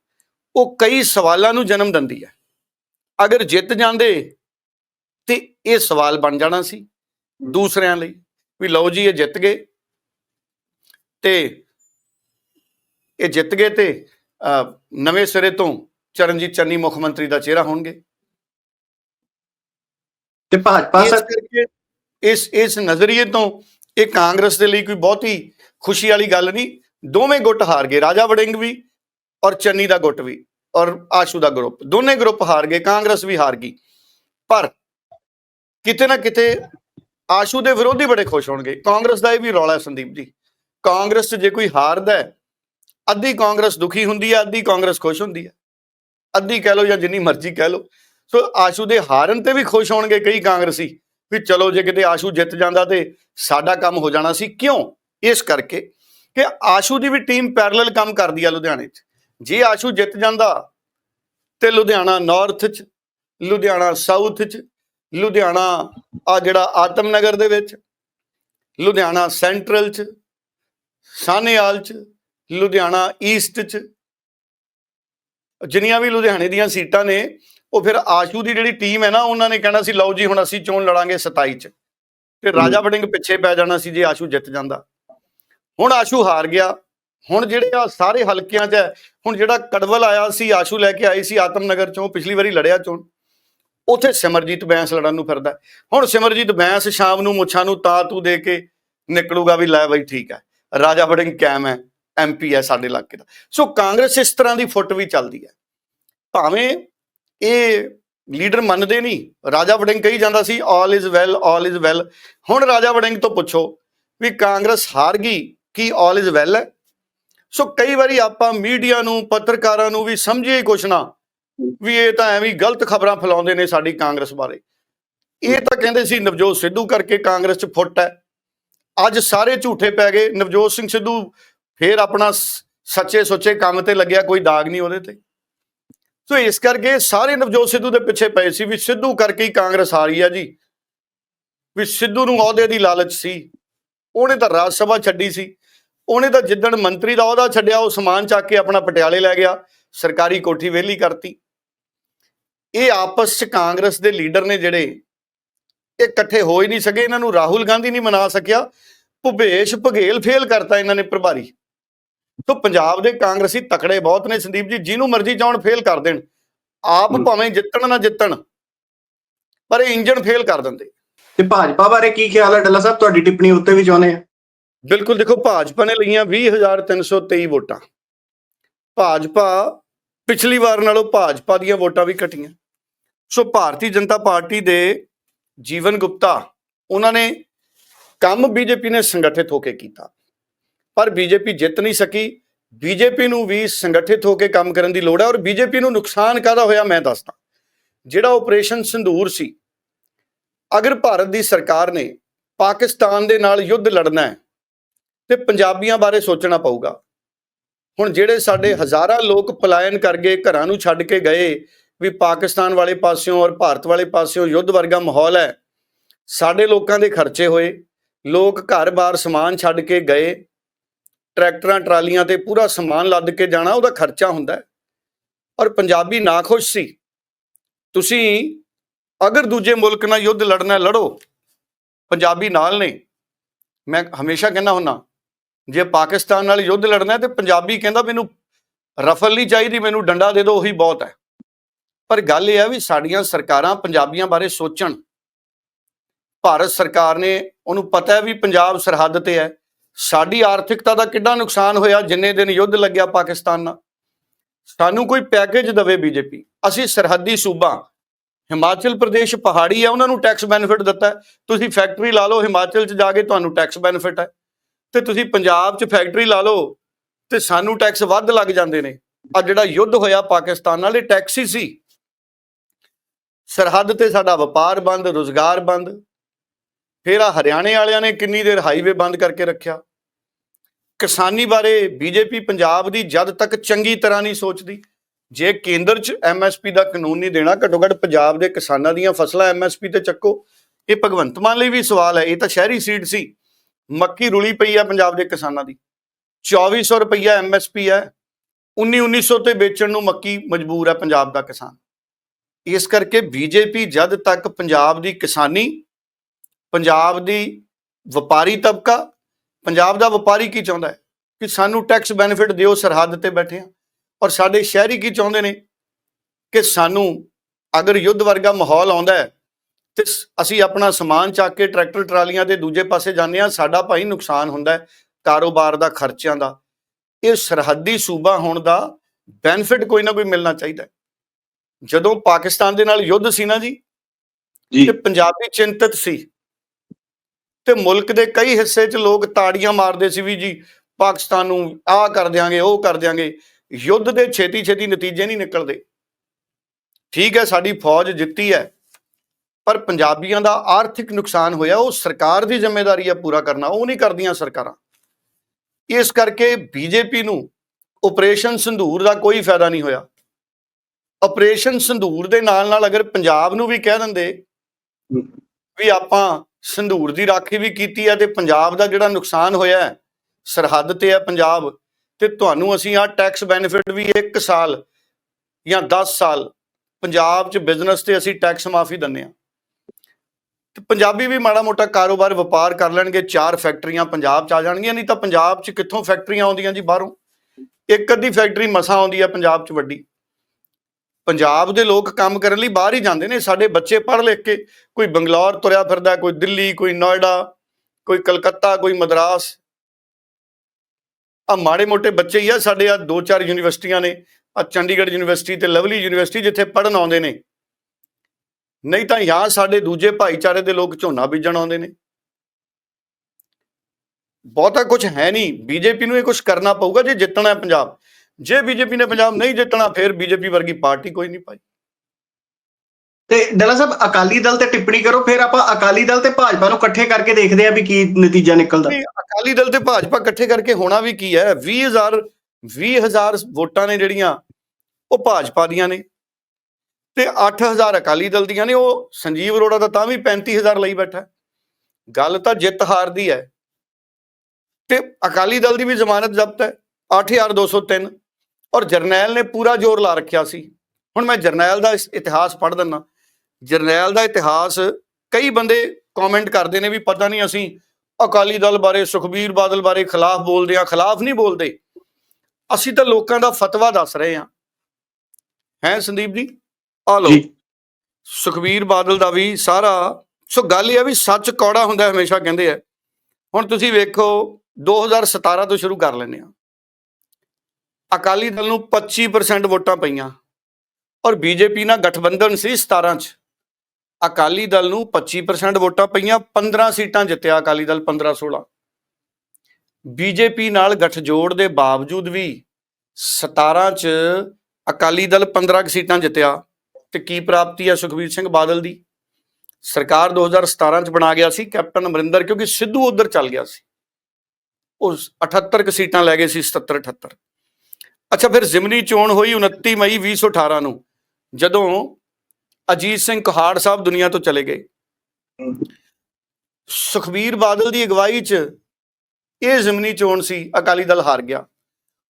ਉਹ ਕਈ ਸਵਾਲਾਂ ਨੂੰ ਜਨਮ ਦਿੰਦੀ ਹੈ। ਅਗਰ ਜਿੱਤ ਜਾਂਦੇ ਤੇ ਇਹ ਸਵਾਲ ਬਣ ਜਾਣਾ ਸੀ ਦੂਸਰਿਆਂ ਲਈ ਵੀ ਲਓ ਜੀ ਇਹ ਜਿੱਤ ਗਏ। ਤੇ ਇਹ ਜਿੱਤ ਗਏ ਤੇ ਨਵੇਂ ਸਿਰੇ ਤੋਂ ਚਰਨਜੀਤ ਚੰਨੀ ਮੁੱਖ ਮੰਤਰੀ ਦਾ ਚਿਹਰਾ ਹੋਣਗੇ। ਤੇ ਭਾਜਪਾ ਇਸ ਸਰ ਕਰਕੇ ਇਸ ਇਸ ਨਜ਼ਰੀਏ ਤੋਂ ਇਹ ਕਾਂਗਰਸ ਦੇ ਲਈ ਕੋਈ ਬਹੁਤੀ ਖੁਸ਼ੀ ਵਾਲੀ ਗੱਲ ਨਹੀਂ। ਦੋਵੇਂ ਗੁੱਟ ਹਾਰ ਗਏ, ਰਾਜਾ ਵੜਿੰਗ ਵੀ ਔਰ ਚੰਨੀ ਦਾ ਗੁੱਟ ਵੀ ਔਰ ਆਸ਼ੂ ਦਾ ਗਰੁੱਪ। ਦੋਨੇ ਗਰੁੱਪ ਹਾਰ ਗਏ, ਕਾਂਗਰਸ ਵੀ ਹਾਰ ਗਈ। ਪਰ ਕਿਤੇ ਨਾ ਕਿਤੇ ਆਸ਼ੂ ਦੇ ਵਿਰੋਧੀ ਬੜੇ ਖੁਸ਼ ਹੋਣਗੇ। ਕਾਂਗਰਸ ਦਾ ਇਹ ਵੀ ਰੌਲਾ ਸੰਦੀਪ ਜੀ। ਕਾਂਗਰਸ 'ਚ ਜੇ ਕੋਈ ਹਾਰਦਾ ਅੱਧੀ ਕਾਂਗਰਸ ਦੁਖੀ ਹੁੰਦੀ ਹੈ, ਅੱਧੀ ਕਾਂਗਰਸ ਖੁਸ਼ ਹੁੰਦੀ ਹੈ। ਅੱਧੀ ਕਹਿ ਲਓ ਜਾਂ ਜਿੰਨੀ ਮਰਜ਼ੀ ਕਹਿ ਲਓ। ਸੋ ਆਸ਼ੂ ਦੇ ਹਾਰਨ ਤੇ ਵੀ ਖੁਸ਼ ਹੋਣਗੇ ਕਈ ਕਾਂਗਰਸੀ। ਵੀ ਚਲੋ ਜੇ ਕਿਤੇ ਆਸ਼ੂ ਜਿੱਤ ਜਾਂਦਾ ਤੇ ਸਾਡਾ ਕੰਮ ਹੋ ਜਾਣਾ ਸੀ। ਕਿਉਂ? ਇਸ ਕਰਕੇ ਕਿ ਆਸ਼ੂ ਦੀ ਵੀ ਟੀਮ ਪੈਰਲਲ ਕੰਮ ਕਰਦੀ ਆ ਲੁਧਿਆਣੇ 'ਚ। ਜੇ ਆਸ਼ੂ ਜਿੱਤ ਜਾਂਦਾ ਤੇ ਲੁਧਿਆਣਾ ਨਾਰਥ 'ਚ, ਲੁਧਿਆਣਾ ਸਾਊਥ 'ਚ, ਲੁਧਿਆਣਾ ਆ ਜਿਹੜਾ ਆਤਮ ਨਗਰ ਦੇ ਵਿੱਚ, ਲੁਧਿਆਣਾ ਸੈਂਟਰਲ 'ਚ, ਸਾਨੇਆਲ 'ਚ, ਲੁਧਿਆਣਾ ਈਸਟ 'ਚ, ਜਿੰਨੀਆਂ ਵੀ ਲੁਧਿਆਣੇ ਦੀਆਂ ਸੀਟਾਂ ਨੇ ਉਹ ਫਿਰ ਆਸ਼ੂ ਦੀ ਜਿਹੜੀ ਟੀਮ ਹੈ ਨਾ ਉਹਨਾਂ ਨੇ ਕਹਿਣਾ ਸੀ ਲਓ ਜੀ ਹੁਣ ਅਸੀਂ ਚੋਣ ਲੜਾਂਗੇ 27 ਚ। ਤੇ ਰਾਜਾ ਵੜਿੰਗ ਪਿੱਛੇ ਪੈ ਜਾਣਾ ਸੀ ਜੇ ਆਸ਼ੂ ਜਿੱਤ ਜਾਂਦਾ। ਹੁਣ ਆਸ਼ੂ ਹਾਰ ਗਿਆ। ਹੁਣ ਜਿਹੜੇ ਆ ਸਾਰੇ ਹਲਕਿਆਂ 'ਚ ਹੈ, ਹੁਣ ਜਿਹੜਾ ਕੜਵਲ ਆਇਆ ਸੀ ਆਸ਼ੂ ਲੈ ਕੇ ਆਈ ਸੀ ਆਤਮਨਗਰ ਚੋਂ ਪਿਛਲੀ ਵਾਰੀ ਲੜਿਆ ਚੋਣ। ਉਥੇ ਸਿਮਰਜੀਤ ਬੈਂਸ ਲੜਨ ਨੂੰ ਫਿਰਦਾ। ਹੁਣ ਸਿਮਰਜੀਤ ਬੈਂਸ ਸ਼ਾਮ ਨੂੰ ਮੁੱਛਾਂ ਨੂੰ ਤਾਂ ਤੂੰ ਦੇ ਕੇ ਨਿਕਲੂਗਾ ਵੀ ਲੈ ਬਈ ਠੀਕ ਹੈ। ਰਾਜਾ ਵੜਿੰਗ ਕੈਮ ਹੈ ਐਮਪੀ ਹੈ ਸਾਡੇ ਇਲਾਕੇ ਦਾ। ਸੋ ਕਾਂਗਰਸ ਇਸ ਤਰ੍ਹਾਂ ਦੀ ਫੁੱਟ ਵੀ ਚੱਲਦੀ ਹੈ। ਭਾਵੇਂ ਇਹ ਲੀਡਰ ਮੰਨਦੇ ਨਹੀਂ। ਰਾਜਾ ਵੜਿੰਗ ਕਹੀ ਜਾਂਦਾ ਸੀ all is well all is well ਹੁਣ ਰਾਜਾ ਵੜਿੰਗ ਤੋਂ ਪੁੱਛੋ ਵੀ ਕਾਂਗਰਸ ਹਾਰ ਗਈ ਕੀ ਆਲ ਇਜ਼ ਵੈਲ ਹੈ? ਸੋ ਕਈ ਵਾਰੀ ਆਪਾਂ ਮੀਡੀਆ ਨੂੰ, ਪੱਤਰਕਾਰਾਂ ਨੂੰ ਵੀ ਸਮਝੀਏ ਕੁਛ ਨਾ ਵੀ ਇਹ ਤਾਂ ਐਵੇਂ ਗਲਤ ਖਬਰਾਂ ਫੈਲਾਉਂਦੇ ਨੇ ਸਾਡੀ ਕਾਂਗਰਸ ਬਾਰੇ। ਇਹ ਤਾਂ ਕਹਿੰਦੇ ਸੀ, ਨਵਜੋਤ ਸਿੱਧੂ ਕਰਕੇ ਕਾਂਗਰਸ 'ਚ ਫੁੱਟ ਹੈ। ਅੱਜ ਸਾਰੇ ਝੂਠੇ ਪੈ ਗਏ। ਨਵਜੋਤ ਸਿੰਘ ਸਿੱਧੂ ਫੇਰ ਆਪਣਾ ਸੱਚੇ ਸੁੱਚੇ ਕੰਮ ਤੇ ਲੱਗਿਆ, ਕੋਈ ਦਾਗ ਨਹੀਂ ਉਹਦੇ ਤੇ। ਸੋ ਇਸ ਕਰਕੇ ਸਾਰੇ ਨਵਜੋਤ ਸਿੱਧੂ ਦੇ ਪਿੱਛੇ ਪਏ ਸੀ ਵੀ ਸਿੱਧੂ ਕਰਕੇ ਹੀ ਕਾਂਗਰਸ ਰਹੀ ਆ ਜੀ। ਵੀ ਸਿੱਧੂ ਨੂੰ ਅਹੁਦੇ ਦੀ ਲਾਲਚ ਸੀ। ਉਹਨੇ ਤਾਂ ਰਾਜ ਸਭਾ ਛੱਡੀ ਸੀ। ਉਹਨੇ ਤਾਂ ਜਿੱਦਣ ਮੰਤਰੀ ਦਾ ਅਹੁਦਾ ਛੱਡਿਆ, ਉਹ ਸਮਾਨ ਚੱਕ ਕੇ ਆਪਣਾ ਪਟਿਆਲੇ ਲੈ ਗਿਆ, ਸਰਕਾਰੀ ਕੋਠੀ ਵਿਹਲੀ ਕਰਤੀ। ਇਹ ਆਪਸ ਚ ਕਾਂਗਰਸ ਦੇ ਲੀਡਰ ਨੇ ਜਿਹੜੇ, ਇਹ ਇਕੱਠੇ ਹੋ ਹੀ ਨਹੀਂ ਸਕੇ। ਇਹਨਾਂ ਨੂੰ ਰਾਹੁਲ ਗਾਂਧੀ ਨਹੀਂ ਮਨਾ ਸਕਿਆ। ਭੁਪੇਸ਼ ਬਘੇਲ ਫੇਲ ਕਰਤਾ ਇਹਨਾਂ ਨੇ ਪ੍ਰਭਾਰੀ। ਤੋ ਪੰਜਾਬ ਦੇ ਕਾਂਗਰਸੀ ਤਕੜੇ ਬਹੁਤ ਨੇ ਸੰਦੀਪ ਜੀ ਜਿਹਨੂੰ ਮਰਜ਼ੀ ਚਾਹਣ ਫੇਲ ਕਰ ਦੇਣ। ਆਪ। ਭਾਵੇਂ ਜਿੱਤਣ ਨਾ ਜਿੱਤਣ ਪਰ ਇਹ ਇੰਜਣ ਫੇਲ ਕਰ ਦਿੰਦੇ। ਤੇ ਭਾਜਪਾ ਬਾਰੇ ਕੀ ਖਿਆਲ ਹੈ ਡੱਲਾ ਸਾਹਿਬ? ਤੁਹਾਡੀ ਟਿੱਪਣੀ ਉੱਤੇ ਵੀ ਚਾਹੁੰਦੇ ਆ? ਬਿਲਕੁਲ ਦੇਖੋ ਭਾਜਪਾ ਨੇ ਲਈਆਂ 20323 ਵੋਟਾਂ। ਭਾਜਪਾ ਪਿਛਲੀ ਵਾਰ ਨਾਲੋਂ ਭਾਜਪਾ ਦੀਆਂ ਵੋਟਾਂ ਵੀ ਘਟੀਆਂ। ਸੋ ਭਾਰਤੀ ਜਨਤਾ ਪਾਰਟੀ ਦੇ ਜੀਵਨ ਗੁਪਤਾ ਉਹਨਾਂ ਨੇ ਕੰਮ ਬੀਜੇਪੀ ਨੇ ਸੰਗਠਿਤ ਹੋ ਕੇ ਕੀਤਾ। ਪਰ ਬੀਜੇਪੀ ਜਿੱਤ ਨਹੀਂ ਸਕੀ। ਬੀਜੇਪੀ ਨੂੰ ਵੀ ਸੰਗਠਿਤ ਹੋ ਕੇ ਕੰਮ ਕਰਨ ਦੀ ਲੋੜ ਹੈ ਔਰ ਬੀਜੇਪੀ ਨੂੰ ਨੁਕਸਾਨ ਕਾਹਦਾ ਹੋਇਆ ਮੈਂ ਦੱਸਦਾ। ਜਿਹੜਾ ਆਪਰੇਸ਼ਨ ਸੰਧੂਰ ਸੀ, ਅਗਰ ਭਾਰਤ ਦੀ ਸਰਕਾਰ ਨੇ ਪਾਕਿਸਤਾਨ ਦੇ ਨਾਲ ਯੁੱਧ ਲੜਨਾ ਹੈ, ਤੇ ਪੰਜਾਬੀਆਂ ਬਾਰੇ ਸੋਚਣਾ ਪਊਗਾ। ਹੁਣ ਜਿਹੜੇ ਸਾਡੇ ਹਜ਼ਾਰਾਂ ਲੋਕ ਪਲਾਇਨ ਕਰ ਗਏ ਘਰਾਂ ਨੂੰ ਛੱਡ ਕੇ ਗਏ, ਵੀ ਪਾਕਿਸਤਾਨ ਵਾਲੇ ਪਾਸਿਓਂ ਔਰ ਭਾਰਤ ਵਾਲੇ ਪਾਸਿਓਂ ਯੁੱਧ ਵਰਗਾ ਮਾਹੌਲ ਹੈ, ਸਾਡੇ ਲੋਕਾਂ ਦੇ ਖਰਚੇ ਹੋਏ, ਲੋਕ ਘਰ-ਬਾਰ ਸਮਾਨ ਛੱਡ ਕੇ ਗਏ ਟਰੈਕਟਰਾਂ, ਟਰਾਲੀਆਂ ਤੇ ਪੂਰਾ ਸਮਾਨ ਲੱਦ ਕੇ ਜਾਣਾ, ਉਹਦਾ ਖਰਚਾ ਹੁੰਦਾ ਹੈ। ਔਰ ਪੰਜਾਬੀ ਨਾਖੁਸ਼ ਸੀ। ਤੁਸੀਂ ਅਗਰ ਦੂਜੇ ਮੁਲਕ ਨਾਲ ਯੁੱਧ ਲੜਨਾ ਲੜੋ। ਪੰਜਾਬੀ ਨਾਲ ਨੇ। ਮੈਂ ਹਮੇਸ਼ਾ ਕਹਿੰਦਾ ਹੁੰਨਾ ਜੇ ਪਾਕਿਸਤਾਨ ਨਾਲ ਯੁੱਧ ਲੜਨਾ ਹੈ, ਤੇ ਪੰਜਾਬੀ ਕਹਿੰਦਾ ਮੈਨੂੰ ਰਫਲ ਨਹੀਂ ਚਾਹੀਦੀ, ਮੈਨੂੰ ਡੰਡਾ ਦੇ ਦਿਓ, ਉਹੀ ਬਹੁਤ ਹੈ। ਪਰ ਗੱਲ ਇਹ ਹੈ ਵੀ ਸਾਡੀਆਂ ਸਰਕਾਰਾਂ ਪੰਜਾਬੀਆਂ ਬਾਰੇ ਸੋਚਣ। ਭਾਰਤ ਸਰਕਾਰ ਨੇ, ਉਹਨੂੰ ਪਤਾ ਹੈ ਵੀ ਪੰਜਾਬ ਸਰਹੱਦ ਤੇ ਹੈ। ਸਾਡੀ ਆਰਥਿਕਤਾ ਦਾ ਕਿੰਨਾ ਨੁਕਸਾਨ ਹੋਇਆ, ਜਿੰਨੇ ਦਿਨ ਯੁੱਧ ਲੱਗਿਆ ਪਾਕਿਸਤਾਨ ਨਾਲ। ਸਾਨੂੰ ਕੋਈ ਪੈਕੇਜ ਦੇਵੇ ਬੀਜੇਪੀ। ਅਸੀਂ ਸਰਹੱਦੀ ਸੂਬਾ, ਹਿਮਾਚਲ ਪ੍ਰਦੇਸ਼ ਪਹਾੜੀ ਹੈ ਉਹਨਾਂ ਨੂੰ ਟੈਕਸ ਬੈਨੀਫਿਟ ਦਿੱਤਾ। ਤੁਸੀਂ ਫੈਕਟਰੀ ਲਾ ਲਓ, ਹਿਮਾਚਲ 'ਚ ਜਾ ਕੇ ਤੁਹਾਨੂੰ ਟੈਕਸ ਬੈਨੀਫਿਟ ਹੈ ਤੇ ਤੁਸੀਂ ਪੰਜਾਬ 'ਚ ਫੈਕਟਰੀ ਲਾ ਲਓ, ਤੇ ਸਾਨੂੰ ਟੈਕਸ ਵੱਧ ਲੱਗ ਜਾਂਦੇ ਨੇ। ਆ ਜਿਹੜਾ ਯੁੱਧ ਹੋਇਆ ਪਾਕਿਸਤਾਨ ਨਾਲ, ਇਹ ਟੈਕਸ ਹੀ ਸੀ। ਸਰਹੱਦ ਤੇ ਸਾਡਾ ਵਪਾਰ ਬੰਦ, ਰੋਜ਼ਗਾਰ ਬੰਦ। ਫਿਰ ਆ ਹਰਿਆਣੇ ਵਾਲਿਆਂ ਨੇ ਕਿੰਨੀ ਦੇਰ ਹਾਈਵੇ ਬੰਦ ਕਰਕੇ ਰੱਖਿਆ। ਕਿਸਾਨੀ ਬਾਰੇ ਬੀਜੇਪੀ ਪੰਜਾਬ ਦੀ ਜਦ ਤੱਕ ਚੰਗੀ ਤਰ੍ਹਾਂ ਨਹੀਂ ਸੋਚਦੀ, ਜੇ ਕੇਂਦਰ 'ਚ ਐਮਐਸਪੀ ਦਾ ਕਾਨੂੰਨ ਨਹੀਂ ਦੇਣਾ, ਘੱਟੋ ਘੱਟ ਪੰਜਾਬ ਦੇ ਕਿਸਾਨਾਂ ਦੀਆਂ ਫਸਲਾਂ ਐਮਐਸਪੀ ਤੇ ਚੱਕੋ। ਇਹ ਭਗਵੰਤ ਮਾਨ ਲਈ ਵੀ ਸਵਾਲ ਹੈ, ਇਹ ਤਾਂ ਸ਼ਹਿਰੀ ਸੀਟ ਸੀ। ਮੱਕੀ ਰੁਲੀ ਪਈ ਆ ਪੰਜਾਬ ਦੇ ਕਿਸਾਨਾਂ ਦੀ। 2400 ਰੁਪਈਆ ਐਮਐਸਪੀ ਹੈ 19 1900 ਤੇ ਵੇਚਣ ਨੂੰ ਮੱਕੀ ਮਜਬੂਰ ਹੈ ਪੰਜਾਬ ਦਾ ਕਿਸਾਨ। ਇਸ ਕਰਕੇ ਬੀਜੇਪੀ ਜਦ ਤੱਕ ਪੰਜਾਬ ਦੀ ਕਿਸਾਨੀ, ਪੰਜਾਬ ਦੀ ਵਪਾਰੀ ਤਬਕਾ ਪੰਜਾਬ ਦਾ ਵਪਾਰੀ ਕੀ ਚਾਹੁੰਦਾ ਹੈ? ਕਿ ਸਾਨੂੰ ਟੈਕਸ ਬੈਨੀਫਿਟ ਦਿਓ ਸਰਹੱਦ ਤੇ ਬੈਠੇ ਆ ਔਰ ਸਾਡੇ ਸ਼ਹਿਰੀ ਕੀ ਚਾਹੁੰਦੇ ਨੇ? ਕਿ ਸਾਨੂੰ ਅਗਰ ਯੁੱਧ ਵਰਗਾ ਮਾਹੌਲ ਆਉਂਦਾ ਹੈ ਤੇ ਅਸੀਂ ਆਪਣਾ ਸਮਾਨ ਚੱਕ ਕੇ ਟਰੈਕਟਰ ਟਰਾਲੀਆਂ ਦੇ ਦੂਜੇ ਪਾਸੇ ਜਾਂਦੇ ਆ ਸਾਡਾ ਭਾਈ ਨੁਕਸਾਨ ਹੁੰਦਾ ਹੈ ਕਾਰੋਬਾਰ ਦਾ ਖਰਚਿਆਂ ਦਾ। ਇਹ ਸਰਹੱਦੀ ਸੂਬਾ ਹੋਣ ਦਾ ਬੈਨੀਫਿਟ ਕੋਈ ਨਾ ਕੋਈ ਮਿਲਣਾ ਚਾਹੀਦਾ। ਜਦੋਂ ਪਾਕਿਸਤਾਨ ਦੇ ਨਾਲ ਯੁੱਧ ਸੀ ਨਾ ਜੀ ਜੀ। ਤੇ ਪੰਜਾਬੀ ਚਿੰਤਤ ਸੀ। ਤੇ ਮੁਲਕ ਦੇ ਕਈ ਹਿੱਸੇ 'ਚ ਲੋਕ ਤਾੜੀਆਂ ਮਾਰਦੇ ਸੀ ਵੀ ਜੀ, ਪਾਕਿਸਤਾਨ ਨੂੰ ਆਹ ਕਰ ਦਿਆਂਗੇ, ਉਹ ਕਰ ਦਿਆਂਗੇ। ਯੁੱਧ ਦੇ ਛੇਤੀ ਛੇਤੀ ਨਤੀਜੇ ਨਹੀਂ ਨਿਕਲਦੇ। ਠੀਕ ਹੈ, ਸਾਡੀ ਫੌਜ ਜਿੱਤੀ ਹੈ, ਪਰ ਪੰਜਾਬੀਆਂ ਦਾ ਆਰਥਿਕ ਨੁਕਸਾਨ ਹੋਇਆ, ਉਹ ਸਰਕਾਰ ਦੀ ਜ਼ਿੰਮੇਵਾਰੀ ਹੈ ਪੂਰਾ ਕਰਨਾ, ਉਹ ਨਹੀਂ ਕਰਦੀਆਂ ਸਰਕਾਰਾਂ। ਇਸ ਕਰਕੇ ਬੀਜੇਪੀ ਨੂੰ ਆਪਰੇਸ਼ਨ ਸੰਧੂਰ ਦਾ ਕੋਈ ਫਾਇਦਾ ਨਹੀਂ ਹੋਇਆ। ਆਪਰੇਸ਼ਨ ਸੰਧੂਰ ਦੇ ਨਾਲ ਨਾਲ ਅਗਰ ਪੰਜਾਬ ਨੂੰ ਵੀ ਕਹਿ ਦਿੰਦੇ, ਵੀ ਆਪਾਂ ਸੰਧੂਰ ਦੀ ਰਾਖੀ ਵੀ ਕੀਤੀ ਹੈ ਤੇ ਪੰਜਾਬ ਦਾ ਜਿਹੜਾ ਨੁਕਸਾਨ ਹੋਇਆ ਸਰਹੱਦ ਤੇ ਹੈ ਪੰਜਾਬ, ਤੇ ਤੁਹਾਨੂੰ ਅਸੀਂ ਆ ਟੈਕਸ ਬੈਨੀਫਿਟ ਵੀ 1 ਸਾਲ ਜਾਂ 10 ਸਾਲ ਪੰਜਾਬ 'ਚ ਬਿਜ਼ਨਸ ਤੇ ਅਸੀਂ ਟੈਕਸ ਮਾਫੀ ਦਿੰਨੇ ਆ ਤੇ ਪੰਜਾਬੀ ਵੀ ਮਾੜਾ ਮੋਟਾ ਕਾਰੋਬਾਰ ਵਪਾਰ ਕਰ ਲੈਣਗੇ, ਚਾਰ ਫੈਕਟਰੀਆਂ ਪੰਜਾਬ 'ਚ ਆ ਜਾਣਗੀਆਂ, ਨਹੀਂ ਤਾਂ ਪੰਜਾਬ 'ਚ ਕਿੱਥੋਂ ਫੈਕਟਰੀਆਂ ਆਉਂਦੀਆਂ ਜੀ ਬਾਹਰੋਂ? ਇੱਕ ਅੱਧੀ ਫੈਕਟਰੀ ਮਸਾਂ ਆਉਂਦੀ ਹੈ ਪੰਜਾਬ 'ਚ ਵੱਡੀ। ਪੰਜਾਬ ਦੇ ਲੋਕ ਕੰਮ ਕਰਨ ਲਈ ਬਾਹਰ ਹੀ ਜਾਂਦੇ ਨੇ। ਸਾਡੇ ਬੱਚੇ ਪੜ੍ਹ ਲਿਖ ਕੇ ਕੋਈ ਬੰਗਲੌਰ ਤੁਰਿਆ ਫਿਰਦਾ, ਕੋਈ ਦਿੱਲੀ, ਕੋਈ ਨੋਇਡਾ, ਕੋਈ ਕਲਕੱਤਾ, ਕੋਈ ਮਦਰਾਸ। ਆ ਮਾੜੇ ਮੋਟੇ ਬੱਚੇ ਹੀ ਆ ਸਾਡੇ ਆ ਦੋ ਚਾਰ ਯੂਨੀਵਰਸਿਟੀਆਂ ਨੇ ਆ ਚੰਡੀਗੜ੍ਹ ਯੂਨੀਵਰਸਿਟੀ ਤੇ ਲਵਲੀ ਯੂਨੀਵਰਸਿਟੀ ਜਿੱਥੇ ਪੜਨ ਆਉਂਦੇ ਨੇ। ਨਹੀਂ ਤਾਂ ਯਹਾਂ ਸਾਡੇ ਦੂਜੇ ਭਾਈਚਾਰੇ ਦੇ ਲੋਕ ਝੋਨਾ ਬੀਜਣ ਆਉਂਦੇ ਨੇ। ਬਹੁਤਾ ਕੁਝ ਹੈ ਨਹੀਂ। ਬੀਜੇਪੀ ਨੂੰ ਇਹ ਕੁਝ ਕਰਨਾ ਪਊਗਾ ਜੇ ਜਿੱਤਣਾ ਹੈ ਪੰਜਾਬ। ਜੇ ਬੀਜੇਪੀ ਨੇ ਪੰਜਾਬ ਨਹੀਂ ਜਿੱਤਣਾ ਫਿਰ ਬੀਜੇਪੀ ਵਰਗੀ ਪਾਰਟੀ ਕੋਈ ਨਹੀਂ ਪਾਈ ਤੇ ਡੱਲਾ ਸਾਹਿਬ ਅਕਾਲੀ ਦਲ ਤੇ ਟਿੱਪਣੀ ਕਰੋ ਫਿਰ ਆਪਾਂ ਅਕਾਲੀ ਦਲ ਤੇ ਭਾਜਪਾ ਨੂੰ ਇਕੱਠੇ ਕਰਕੇ ਦੇਖਦੇ ਆ ਵੀ ਕੀ ਨਤੀਜਾ ਨਿਕਲਦਾ। ਅਕਾਲੀ ਦਲ ਤੇ ਭਾਜਪਾ ਇਕੱਠੇ ਕਰਕੇ ਹੋਣਾ ਵੀ ਕੀ ਹੈ? 20000 20000 ਵੋਟਾਂ ਨੇ ਜਿਹੜੀਆਂ ਉਹ ਭਾਜਪਾ ਦੀਆਂ ਨੇ। ਤੇ 8000 ਅਕਾਲੀ ਦਲ ਦੀਆਂ ਨੇ ਉਹ ਸੰਜੀਵ ਅਰੋੜਾ ਦਾ ਤਾਂ ਵੀ 35000 ਲਈ ਬੈਠਾ। ਗੱਲ ਤਾਂ ਜਿੱਤ ਹਾਰ ਦੀ ਹੈ। ਤੇ ਅਕਾਲੀ ਦਲ ਦੀ ਵੀ ਜ਼ਮਾਨਤ ਜ਼ਬਤ ਹੈ। 8203 ਔਰ ਜਰਨੈਲ ਨੇ ਪੂਰਾ ਜ਼ੋਰ ਲਾ ਰੱਖਿਆ ਸੀ। ਹੁਣ ਮੈਂ ਜਰਨੈਲ ਦਾ ਇਤਿਹਾਸ ਪੜ੍ਹ ਦਿੰਨਾ ਜਰਨੈਲ ਦਾ ਇਤਿਹਾਸ ਕਈ ਬੰਦੇ ਕਮੈਂਟ ਕਰਦੇ ਨੇ ਵੀ ਪਤਾ ਨਹੀਂ ਅਸੀਂ ਅਕਾਲੀ ਦਲ ਬਾਰੇ ਸੁਖਬੀਰ ਬਾਦਲ ਬਾਰੇ ਖਿਲਾਫ ਬੋਲਦੇ ਆ ਖਿਲਾਫ ਨਹੀਂ ਬੋਲਦੇ। ਅਸੀਂ ਤਾਂ ਲੋਕਾਂ ਦਾ ਫਤਵਾ ਦੱਸ ਰਹੇ ਹਾਂ। ਹੈ ਸੰਦੀਪ ਜੀ? ਆ ਜੀ। ਸੁਖਬੀਰ ਬਾਦਲ ਦਾ ਵੀ ਸਾਰਾ ਸੋ ਗੱਲ ਇਹ ਆ ਵੀ ਸੱਚ ਕੌੜਾ ਹੁੰਦਾ ਹਮੇਸ਼ਾ ਕਹਿੰਦੇ ਆ। ਹੁਣ ਤੁਸੀਂ ਵੇਖੋ 2017 ਤੋਂ ਸ਼ੁਰੂ ਕਰ ਲੈਂਦੇ ਆ ਅਕਾਲੀ ਦਲ ਨੂੰ 25% ਵੋਟਾਂ ਪਈਆਂ ਔਰ ਬੀਜੇਪੀ ਨਾਲ ਗਠਬੰਧਨ ਸੀ 17 ਚ। ਅਕਾਲੀ ਦਲ ਨੂੰ 25% ਵੋਟਾਂ ਪਈਆਂ 15 ਸੀਟਾਂ ਜਿੱਤਿਆ ਅਕਾਲੀ ਦਲ 15 16 ਬੀਜੇਪੀ ਨਾਲ ਗੱਠਜੋੜ ਦੇ ਬਾਵਜੂਦ ਵੀ 17 ਚ ਅਕਾਲੀ ਦਲ 15 ਕੁ ਸੀਟਾਂ ਜਿੱਤਿਆ। ਤੇ ਕੀ ਪ੍ਰਾਪਤੀ ਹੈ ਸੁਖਬੀਰ ਸਿੰਘ ਬਾਦਲ ਦੀ? ਸਰਕਾਰ 2017 ਚ ਬਣਾ ਗਿਆ ਸੀ ਕੈਪਟਨ ਅਮਰਿੰਦਰ ਕਿਉਂਕਿ ਸਿੱਧੂ ਉਧਰ ਚੱਲ ਗਿਆ ਸੀ। ਉਹ 78 ਕੁ ਸੀਟਾਂ ਲੈ ਗਏ ਸੀ 77 78 ਅੱਛਾ, ਫਿਰ ਜ਼ਿਮਨੀ ਚੋਣ ਹੋਈ 29 ਮਈ 2018 ਨੂੰ, ਜਦੋਂ ਅਜੀਤ ਸਿੰਘ ਕਹਾੜ ਸਾਹਿਬ ਦੁਨੀਆ ਤੋਂ ਚਲੇ ਗਏ। ਸੁਖਬੀਰ ਬਾਦਲ ਦੀ ਅਗਵਾਈ 'ਚ ਇਹ ਜ਼ਿਮਨੀ ਚੋਣ ਸੀ, ਅਕਾਲੀ ਦਲ ਹਾਰ ਗਿਆ।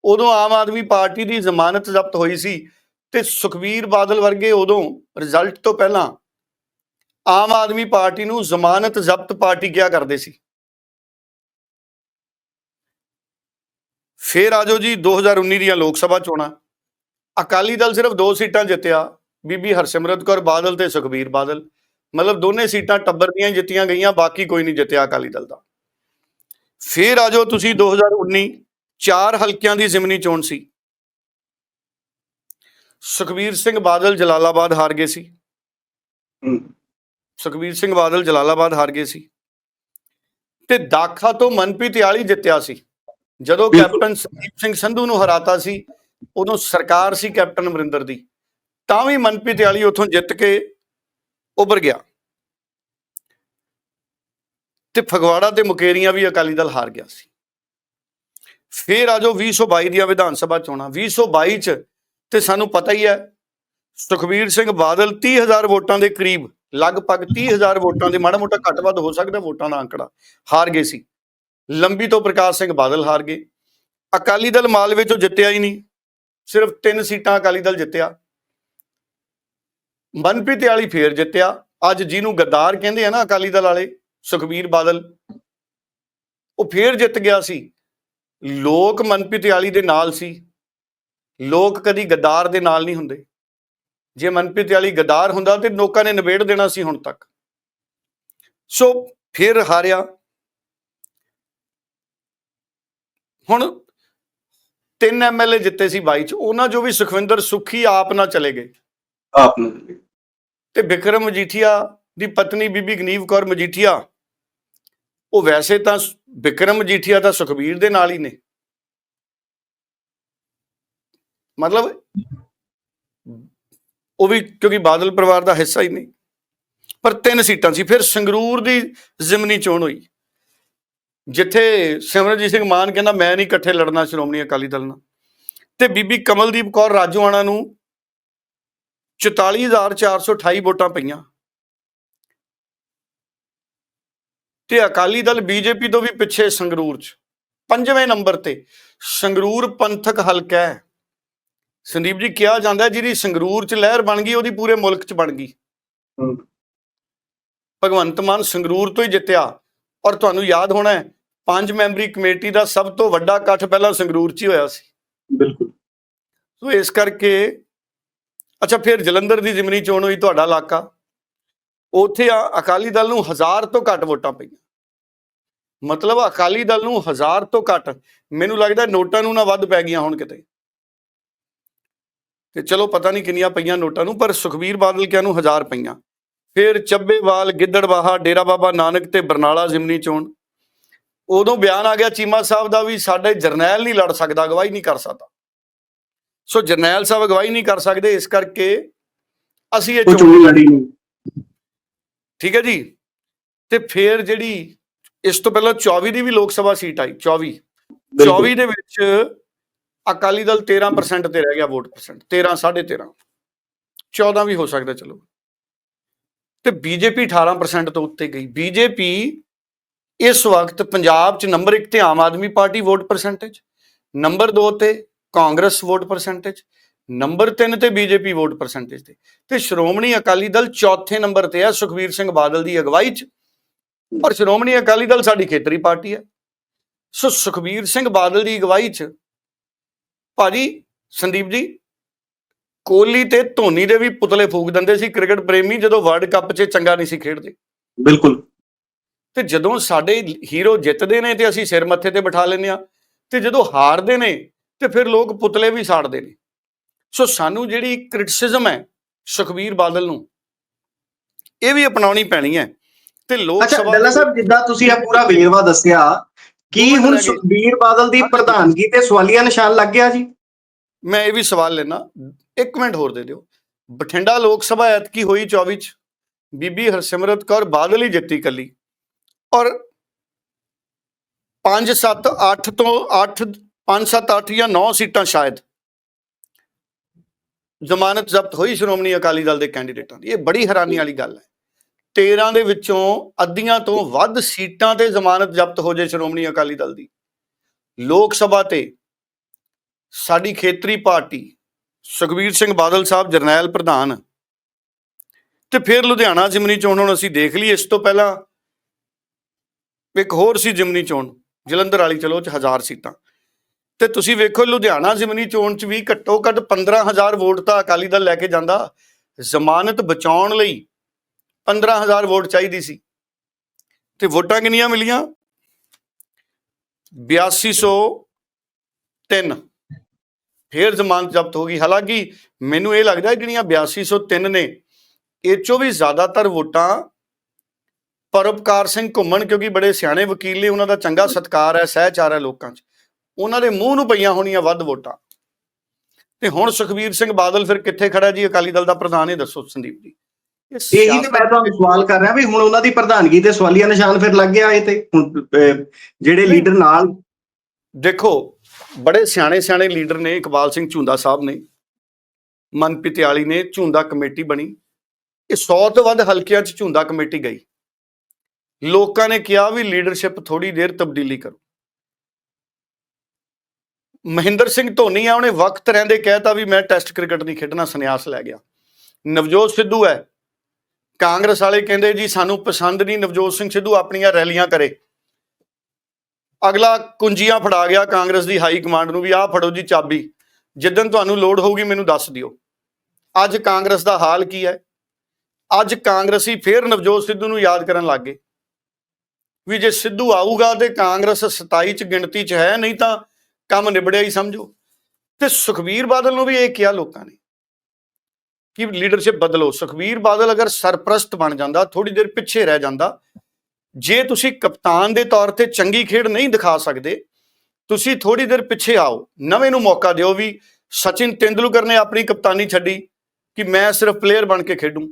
ਉਦੋਂ ਆਮ ਆਦਮੀ ਪਾਰਟੀ ਦੀ ਜ਼ਮਾਨਤ ਜ਼ਬਤ ਹੋਈ ਸੀ ਤੇ ਸੁਖਬੀਰ ਬਾਦਲ ਵਰਗੇ ਉਦੋਂ ਰਿਜ਼ਲਟ ਤੋਂ ਪਹਿਲਾਂ ਆਮ ਆਦਮੀ ਪਾਰਟੀ ਨੂੰ ਜ਼ਮਾਨਤ ਜ਼ਬਤ ਪਾਰਟੀ ਕਿਹਾ ਕਰਦੇ ਸੀ? ਫੇਰ ਆਜੋ ਜੀ 2019 ਦੀਆਂ ਲੋਕ ਸਭਾ ਚੋਣਾਂ। ਅਕਾਲੀ ਦਲ ਸਿਰਫ ਦੋ ਸੀਟਾਂ ਜਿੱਤਿਆ। ਬੀਬੀ ਹਰਸਿਮਰਤ ਕੌਰ ਬਾਦਲ ਤੇ ਸੁਖਬੀਰ ਬਾਦਲ। ਮਤਲਬ ਦੋਨੇ ਸੀਟਾਂ ਟੱਬਰ ਦੀਆਂ ਜਿੱਤੀਆਂ ਗਈਆਂ ਬਾਕੀ ਕੋਈ ਨਹੀਂ ਜਿੱਤਿਆ ਅਕਾਲੀ ਦਲ ਦਾ। ਫਿਰ ਆ ਜਾਓ ਤੁਸੀਂ 2019 ਚਾਰ ਹਲਕਿਆਂ ਦੀ ਜ਼ਿਮਨੀ ਚੋਣ ਸੀ। ਸੁਖਬੀਰ ਸਿੰਘ ਬਾਦਲ ਜਲਾਲਾਬਾਦ ਹਾਰ ਗਏ ਸੀ। ਸੁਖਬੀਰ ਸਿੰਘ ਬਾਦਲ ਜਲਾਲਾਬਾਦ ਹਾਰ ਗਏ ਸੀ। ਤੇ ਦਾਖਾ ਤੋਂ ਮਨਪ੍ਰੀਤ ਯਾਲੀ ਜਿੱਤਿਆ ਸੀ। ਜਦੋਂ। ਕੈਪਟਨ ਸੰਦੀਪ ਸਿੰਘ ਸੰਧੂ ਨੂੰ ਹਰਾਤਾ ਸੀ ਉਦੋਂ ਸਰਕਾਰ ਸੀ ਕੈਪਟਨ ਅਮਰਿੰਦਰ ਦੀ। ਤਾਂ ਵੀ ਮਨਪ੍ਰੀਤ ਯਾਲੀ ਉੱਥੋਂ ਜਿੱਤ ਕੇ ਉੱਭਰ ਗਿਆ। ਤੇ ਫਗਵਾੜਾ ਤੇ ਮੁਕੇਰੀਆਂ ਵੀ ਅਕਾਲੀ ਦਲ ਹਾਰ ਗਿਆ ਸੀ। ਫਿਰ ਆ ਜਾਓ 2022 ਦੀਆਂ ਵਿਧਾਨ ਸਭਾ ਚੋਣਾਂ। 2022 ਚ ਤੇ ਸਾਨੂੰ ਪਤਾ ਹੀ ਹੈ ਸੁਖਬੀਰ ਸਿੰਘ ਬਾਦਲ 30000 ਵੋਟਾਂ ਦੇ ਕਰੀਬ ਲਗਭਗ 30000 ਵੋਟਾਂ ਦੇ ਮਾੜਾ ਮੋਟਾ ਘੱਟ ਵੱਧ ਹੋ ਸਕਦਾ ਵੋਟਾਂ ਦਾ ਅੰਕੜਾ ਹਾਰ ਗਏ ਸੀ। ਲੰਬੀ ਤੋਂ ਪ੍ਰਕਾਸ਼ ਸਿੰਘ ਬਾਦਲ ਹਾਰ ਗਏ। ਅਕਾਲੀ ਦਲ ਮਾਲਵੇ ਚੋਂ ਜਿੱਤਿਆ ਹੀ ਨਹੀਂ। ਸਿਰਫ ਤਿੰਨ ਸੀਟਾਂ ਅਕਾਲੀ ਦਲ ਜਿੱਤਿਆ। ਮਨਪ੍ਰੀਤ ਵਾਲੀ ਫੇਰ ਜਿੱਤਿਆ। ਅੱਜ ਜਿਹਨੂੰ ਗੱਦਾਰ ਕਹਿੰਦੇ ਆ ਨਾ ਅਕਾਲੀ ਦਲ ਵਾਲੇ, ਸੁਖਬੀਰ ਬਾਦਲ, ਉਹ ਫੇਰ ਜਿੱਤ ਗਿਆ ਸੀ। ਲੋਕ ਮਨਪ੍ਰੀਤ ਵਾਲੀ ਦੇ ਨਾਲ ਸੀ। ਲੋਕ ਕਦੀ ਗੱਦਾਰ ਦੇ ਨਾਲ ਨਹੀਂ ਹੁੰਦੇ। ਜੇ ਮਨਪ੍ਰੀਤ ਵਾਲੀ ਗੱਦਾਰ ਹੁੰਦਾ ਤੇ ਲੋਕਾਂ ਨੇ ਨਿਬੇੜ ਦੇਣਾ ਸੀ ਹੁਣ ਤੱਕ। ਸੋ ਫਿਰ ਹਾਰਿਆ। ਹੁਣ ਤਿੰਨ ਐਮਐਲਏ ਜਿੱਤੇ ਸੀ 22 ਚ ਉਹਨਾਂ ਜੋ ਵੀ ਸੁਖਵਿੰਦਰ ਸੁਖੀ ਆਪ ਨਾ ਚਲੇ ਗਏ। ਆਪ ਨੂੰ ਤੇ ਵਿਕਰਮ ਮਜੀਠੀਆ ਦੀ ਪਤਨੀ ਬੀਬੀ ਗਨੀਵ ਕੌਰ ਮਜੀਠੀਆ ਉਹ ਵੈਸੇ ਤਾਂ ਵਿਕਰਮ ਮਜੀਠੀਆ ਤਾਂ ਸੁਖਬੀਰ ਦੇ ਨਾਲ ਹੀ ਨੇ। ਮਤਲਬ ਉਹ ਵੀ ਕਿਉਂਕਿ ਬਾਦਲ ਪਰਿਵਾਰ ਦਾ ਹਿੱਸਾ ਹੀ ਨਹੀਂ। ਪਰ ਤਿੰਨ ਸੀਟਾਂ ਸੀ ਫਿਰ ਸੰਗਰੂਰ ਦੀ ਜ਼ਿਮਨੀ ਚੋਣ ਹੋਈ। ਜਿੱਥੇ ਸਿਮਰਨਜੀਤ ਸਿੰਘ ਮਾਨ ਕਹਿੰਦਾ ਮੈਂ ਨਹੀਂ ਇਕੱਠੇ ਲੜਨਾ ਸ਼੍ਰੋਮਣੀ ਅਕਾਲੀ ਦਲ ਨਾਲ। ਤੇ ਬੀਬੀ ਕਮਲਦੀਪ ਕੌਰ ਰਾਜੋਆਣਾ ਨੂੰ 44428 ਵੋਟਾਂ ਪਈਆਂ। ਤੇ ਅਕਾਲੀ ਦਲ ਬੀਜੇਪੀ ਤੋਂ ਵੀ ਪਿੱਛੇ ਸੰਗਰੂਰ 'ਚ। ਪੰਜਵੇਂ ਨੰਬਰ ਤੇ ਸੰਗਰੂਰ ਪੰਥਕ ਹਲਕਾ ਹੈ। ਸੰਦੀਪ ਜੀ ਕਿਹਾ ਜਾਂਦਾ ਜਿਹਦੀ ਸੰਗਰੂਰ 'ਚ ਲਹਿਰ ਬਣ ਗਈ ਉਹਦੀ ਪੂਰੇ ਮੁਲਕ 'ਚ ਬਣ ਗਈ। ਭਗਵੰਤ ਮਾਨ ਸੰਗਰੂਰ ਤੋਂ ਹੀ ਜਿੱਤਿਆ। ਔਰ ਤੁਹਾਨੂੰ ਯਾਦ ਹੋਣਾ ਹੈ ਪੰਜ ਮੈਂਬਰੀ ਕਮੇਟੀ ਦਾ ਸਭ ਤੋਂ ਵੱਡਾ ਇਕੱਠ ਪਹਿਲਾਂ ਸੰਗਰੂਰ 'ਚ ਹੀ ਹੋਇਆ ਸੀ। ਬਿਲਕੁਲ। ਸੋ ਇਸ ਕਰਕੇ ਅੱਛਾ ਫਿਰ ਜਲੰਧਰ ਦੀ ਜ਼ਿਮਨੀ ਚੋਣ ਹੋਈ ਤੁਹਾਡਾ ਇਲਾਕਾ। ਉੱਥੇ ਆ ਅਕਾਲੀ ਦਲ ਨੂੰ ਹਜ਼ਾਰ ਤੋਂ ਘੱਟ ਵੋਟਾਂ ਪਈਆਂ। ਮਤਲਬ ਅਕਾਲੀ ਦਲ ਨੂੰ ਹਜ਼ਾਰ ਤੋਂ ਘੱਟ ਮੈਨੂੰ ਲੱਗਦਾ ਨੋਟਾਂ ਨੂੰ ਨਾ ਵੱਧ ਪੈ ਗਈਆਂ ਹੁਣ ਕਿਤੇ। ਤੇ ਚਲੋ ਪਤਾ ਨਹੀਂ ਕਿੰਨੀਆਂ ਪਈਆਂ ਨੋਟਾਂ ਨੂੰ ਪਰ ਸੁਖਬੀਰ ਬਾਦਲ ਕਿਆ ਨੂੰ ਹਜ਼ਾਰ ਪਈਆਂ। ਫਿਰ ਚੱਬੇਵਾਲ ਗਿੱਦੜਬਾਹਾ ਡੇਰਾ ਬਾਬਾ ਨਾਨਕ ਤੇ ਬਰਨਾਲਾ ਜ਼ਿਮਨੀ ਚੋਣ। ਉਦੋਂ ਬਿਆਨ ਆ ਗਿਆ ਚੀਮਾ ਸਾਹਿਬ ਦਾ ਵੀ ਸਾਡੇ ਜਰਨੈਲ ਨਹੀਂ ਲੜ ਸਕਦਾ ਅਗਵਾਈ ਨਹੀਂ ਕਰ ਸਕਦਾ। ਸੋ ਜਰਨੈਲ ਸਾਹਿਬ ਅਗਵਾਈ ਨਹੀਂ ਕਰ ਸਕਦੇ ਇਸ ਕਰਕੇ ਅਸੀਂ ਇਹ ਚੋਣ ਲੜੀ ਨਹੀਂ। ਠੀਕ ਹੈ ਜੀ? ਤੇ ਫਿਰ ਜਿਹੜੀ ਇਸ ਤੋਂ ਪਹਿਲਾਂ 24 ਦੀ ਵੀ ਲੋਕ ਸਭਾ ਸੀਟ ਆਈ 24 24 ਦੇ ਵਿੱਚ ਅਕਾਲੀ ਦਲ 13% ਤੇ ਰਹਿ ਗਿਆ ਵੋਟ ਪਰਸੈਂਟ 13 13.5 14 ਵੀ ਹੋ ਸਕਦਾ ਚਲੋ। ਤੇ ਬੀਜੇਪੀ 18% ਤੋਂ ਉੱਤੇ ਗਈ। ਬੀਜੇਪੀ ਇਸ ਵਕਤ ਪੰਜਾਬ 'ਚ ਨੰਬਰ 1 ਤੇ Aam Aadmi party vote percentage number 2 ਤੇ ਕਾਂਗਰਸ ਵੋਟ ਪਰਸੈਂਟੇਜ ਨੰਬਰ 3 ਤੇ ਬੀਜੇਪੀ ਵੋਟ ਪਰਸੈਂਟੇਜ ਤੇ। ਤੇ ਸ਼੍ਰੋਮਣੀ ਅਕਾਲੀ ਦਲ ਚੌਥੇ ਨੰਬਰ ਤੇ ਹੈ ਸੁਖਬੀਰ ਸਿੰਘ ਬਾਦਲ ਦੀ ਅਗਵਾਈ 'ਚ। ਪਰ ਸ਼੍ਰੋਮਣੀ ਅਕਾਲੀ ਦਲ ਸਾਡੀ ਖੇਤਰੀ ਪਾਰਟੀ ਹੈ ਸੋ ਸੁਖਬੀਰ ਸਿੰਘ ਬਾਦਲ ਦੀ ਅਗਵਾਈ 'ਚ, ਭਾਜੀ ਸੰਦੀਪ ਜੀ ਕੋਹਲੀ ਤੇ ਧੋਨੀ ਦੇ ਵੀ ਪੁਤਲੇ ਫੂਕ ਦਿੰਦੇ ਸੀ ਕ੍ਰਿਕਟ ਪ੍ਰੇਮੀ ਜਦੋਂ ਵਰਲਡ ਕੱਪ 'ਚ ਚੰਗਾ ਨਹੀਂ ਸੀ ਖੇਡਦੇ। ਬਿਲਕੁਲ। ਤੇ ਜਦੋਂ ਸਾਡੇ ਹੀਰੋ ਜਿੱਤਦੇ ਨੇ ਤੇ ਅਸੀਂ ਸਿਰ ਮੱਥੇ ਤੇ ਬਿਠਾ ਲੈਂਦੇ ਆ ਤੇ ਜਦੋਂ ਹਾਰਦੇ ਨੇ ਤੇ ਫਿਰ ਲੋਕ ਪੁਤਲੇ ਵੀ ਸਾੜਦੇ ਨੇ। ਸੋ ਸਾਨੂੰ ਜਿਹੜੀ ਕ੍ਰਿਟਿਸਿਜ਼ਮ ਹੈ ਸੁਖਬੀਰ ਬਾਦਲ ਨੂੰ ਇਹ ਵੀ ਅਪਣਾਉਣੀ ਪੈਣੀ ਹੈ ਤੇ ਲੋਕ ਅੱਛਾ ਸਭਾ ਡੱਲਾ ਸਾਹਿਬ ਜਿੱਦਾਂ ਤੁਸੀਂ ਇਹ ਪੂਰਾ ਵੇਰਵਾ ਦੱਸਿਆ ਕੀ ਹੁਣ। ਸੁਖਬੀਰ ਬਾਦਲ ਦੀ ਪ੍ਰਧਾਨਗੀ ਤੇ ਸਵਾਲੀਆ ਨਿਸ਼ਾਨ ਲੱਗ ਗਿਆ ਜੀ? ਮੈਂ ਇਹ ਵੀ ਸਵਾਲ ਲੈਣਾ ਇੱਕ ਮਿੰਟ ਹੋਰ ਦੇ ਦਿਓ। ਬਠਿੰਡਾ ਲੋਕ ਸਭਾ ਐਤਕੀ ਹੋਈ 24 ਚ, ਬੀਬੀ ਹਰਸਿਮਰਤ ਕੌਰ ਬਾਦਲ ਹੀ ਜਿੱਤੀ ਕੱਲੀ। ਔਰ 5 7 8 ਤੋਂ 8 5 7 8 ਜਾਂ 9 ਸੀਟਾਂ ਸ਼ਾਇਦ। ਜ਼ਮਾਨਤ ਜ਼ਬਤ ਹੋਈ ਸ਼੍ਰੋਮਣੀ ਅਕਾਲੀ ਦਲ ਦੇ ਕੈਂਡੀਡੇਟਾਂ ਦੀ। ਇਹ ਬੜੀ ਹੈਰਾਨੀ ਵਾਲੀ ਗੱਲ ਹੈ। 13 ਦੇ ਵਿੱਚੋਂ ਅੱਧੀਆਂ ਤੋਂ ਵੱਧ ਸੀਟਾਂ ਤੇ ਜ਼ਮਾਨਤ ਜ਼ਬਤ ਹੋ ਜੇ ਸ਼੍ਰੋਮਣੀ ਅਕਾਲੀ ਦਲ ਦੀ। ਲੋਕ ਸਭਾ ਤੇ ਸਾਡੀ ਖੇਤਰੀ ਪਾਰਟੀ ਸੁਖਬੀਰ ਸਿੰਘ ਬਾਦਲ ਸਾਹਿਬ, ਜਰਨੈਲ ਪ੍ਰਧਾਨ। ਤੇ ਫਿਰ ਲੁਧਿਆਣਾ ਜਿਮਨੀ ਚੋਣ ਹੁਣ ਅਸੀਂ ਦੇਖ ਲਈ। ਇਸ ਤੋਂ ਪਹਿਲਾਂ ਇੱਕ ਹੋਰ ਸੀ ਜਿਮਨੀ ਚੋਣ, ਜਲੰਧਰ ਵਾਲੀ ਚਲੋ ਚ ਹਜ਼ਾਰ ਸੀਟਾਂ। ਤੇ ਤੁਸੀਂ ਵੇਖੋ, ਲੁਧਿਆਣਾ ਜਿਮਨੀ ਚੋਣ ਚ ਵੀ ਘੱਟੋ ਘੱਟ 15000 ਵੋਟ ਤਾਂ ਅਕਾਲੀ ਦਲ ਲੈ ਕੇ ਜਾਂਦਾ। ਜ਼ਮਾਨਤ ਬਚਾਉਣ ਲਈ 15000 ਵੋਟ ਚਾਹੀਦੀ ਸੀ। ਤੇ ਵੋਟਾਂ ਕਿੰਨੀਆਂ ਮਿਲੀਆਂ? 8203 ਫੇਰ ਜ਼ਮਾਨਤ ਜ਼ਬਤ ਹੋ ਗਈ। ਹਾਲਾਂਕਿ ਮੈਨੂੰ ਇਹ ਲੱਗਦਾ ਜਿਹੜੀਆਂ 8203 ਨੇ ਇਹ ਚੋਂ ਵੀ ਜ਼ਿਆਦਾਤਰ ਵੋਟਾਂ ਪਰਉਪਕਾਰ ਸਿੰਘ ਘੁੰਮਣ ਕਿਉਂਕਿ ਬੜੇ ਸਿਆਣੇ ਵਕੀਲ ਨੇ ਉਹਨਾਂ ਦਾ ਚੰਗਾ ਸਤਕਾਰ ਹੈ ਸਹਿਚਾਰ ਹੈ ਲੋਕਾਂ 'ਚ। ਉਹਨਾਂ ਦੇ ਮੂੰਹ ਨੂੰ ਪਈਆਂ ਹੋਣੀਆਂ ਵੱਧ ਵੋਟਾਂ। ਤੇ ਹੁਣ ਸੁਖਬੀਰ ਸਿੰਘ ਬਾਦਲ ਫਿਰ ਕਿੱਥੇ ਖੜਾ ਜੀ? ਅਕਾਲੀ ਦਲ ਦਾ ਪ੍ਰਧਾਨ ਇਹ ਦੱਸੋ ਸੰਦੀਪ ਜੀ। ਇਹ ਤੇ ਮੈਂ ਤੁਹਾਨੂੰ ਸਵਾਲ ਕਰ ਰਿਹਾ ਵੀ ਹੁਣ ਉਹਨਾਂ ਦੀ ਪ੍ਰਧਾਨਗੀ ਤੇ ਸਵਾਲੀਆ ਨਿਸ਼ਾਨ ਫਿਰ ਲੱਗ ਗਿਆ ਇਹ ਤੇ। ਜਿਹੜੇ ਲੀਡਰ ਨਾਲ ਦੇਖੋ ਬੜੇ ਸਿਆਣੇ ਸਿਆਣੇ ਲੀਡਰ ਨੇ, ਇਕਬਾਲ ਸਿੰਘ ਝੁੰਦਾ ਸਾਹਿਬ ਨੇ, ਮਨਪ੍ਰੀਤ ਆਲੀ ਨੇ, ਝੁੰਦਾ ਕਮੇਟੀ ਬਣੀ। ਇਹ 100 ਤੋਂ ਵੱਧ ਹਲਕਿਆਂ 'ਚ ਝੁੰਦਾ ਕਮੇਟੀ ਗਈ। ਲੋਕਾਂ ਨੇ ਕਿਹਾ ਵੀ ਲੀਡਰਸ਼ਿਪ ਥੋੜੀ ਦੇਰ ਤਬਦੀਲੀ ਕਰੋ। ਮਹਿੰਦਰ ਸਿੰਘ ਧੋਨੀ ਆ, ਉਹਨੇ ਵਕਤ ਰਹਿੰਦੇ ਕਹਿਤਾ ਵੀ ਮੈਂ ਟੈਸਟ ਕ੍ਰਿਕਟ ਨਹੀਂ ਖੇਡਣਾ ਸੰਨਿਆਸ ਲੈ ਗਿਆ। ਨਵਜੋਤ ਸਿੱਧੂ ਹੈ। ਕਾਂਗਰਸ ਵਾਲੇ ਕਹਿੰਦੇ ਜੀ, ਸਾਨੂੰ ਪਸੰਦ ਨਹੀਂ ਨਵਜੋਤ ਸਿੰਘ ਸਿੱਧੂ, ਆਪਣੀਆਂ ਰੈਲੀਆਂ ਕਰੇ। ਅਗਲਾ ਕੁੰਜੀਆਂ ਫੜਾ ਗਿਆ ਕਾਂਗਰਸ ਦੀ ਹਾਈ ਕਮਾਂਡ ਨੂੰ ਵੀ, ਆਹ ਫੜੋ ਜੀ ਚਾਬੀ। ਜਿੱਦਨ ਤੁਹਾਨੂੰ ਲੋੜ ਹੋਊਗੀ ਮੈਨੂੰ ਦੱਸ ਦਿਓ। ਅੱਜ ਕਾਂਗਰਸ ਦਾ ਹਾਲ ਕੀ ਹੈ? ਅੱਜ ਕਾਂਗਰਸੀ ਫੇਰ ਨਵਜੋਤ ਸਿੱਧੂ ਨੂੰ ਯਾਦ ਕਰਨ ਲੱਗ ਗਏ। ਵੀ ਜੇ ਸਿੱਧੂ ਆਊਗਾ ਤੇ ਕਾਂਗਰਸ 27 ਚ ਗਿਣਤੀ ਚ ਹੈ, ਨਹੀਂ ਤਾਂ ਕੰਮ ਨਿਬੜਿਆ ਹੀ ਸਮਝੋ। ਤੇ ਸੁਖਬੀਰ ਬਾਦਲ ਨੂੰ ਵੀ ਇਹ ਕਿਹਾ ਲੋਕਾਂ ਨੇ ਕਿ ਲੀਡਰਸ਼ਿਪ ਬਦਲੋ। ਸੁਖਬੀਰ ਬਾਦਲ ਅਗਰ ਸਰਪ੍ਰਸਤ ਬਣ ਜਾਂਦਾ ਥੋੜੀ ਦੇਰ ਪਿੱਛੇ ਰਹਿ ਜਾਂਦਾ ਜੇ ਤੁਸੀਂ ਕਪਤਾਨ ਦੇ ਤੌਰ ਤੇ ਚੰਗੀ ਖੇਡ ਨਹੀਂ ਦਿਖਾ ਸਕਦੇ, ਤੁਸੀਂ ਥੋੜੀ ਦੇਰ ਪਿੱਛੇ ਆਓ, ਨਵੇਂ ਨੂੰ ਮੌਕਾ ਦਿਓ ਵੀ ਸਚਿਨ ਤੇਂਦੁਲਕਰ ਨੇ ਆਪਣੀ ਕਪਤਾਨੀ ਛੱਡੀ ਕਿ ਮੈਂ ਸਿਰਫ ਪਲੇਅਰ ਬਣ ਕੇ ਖੇਡੂੰ।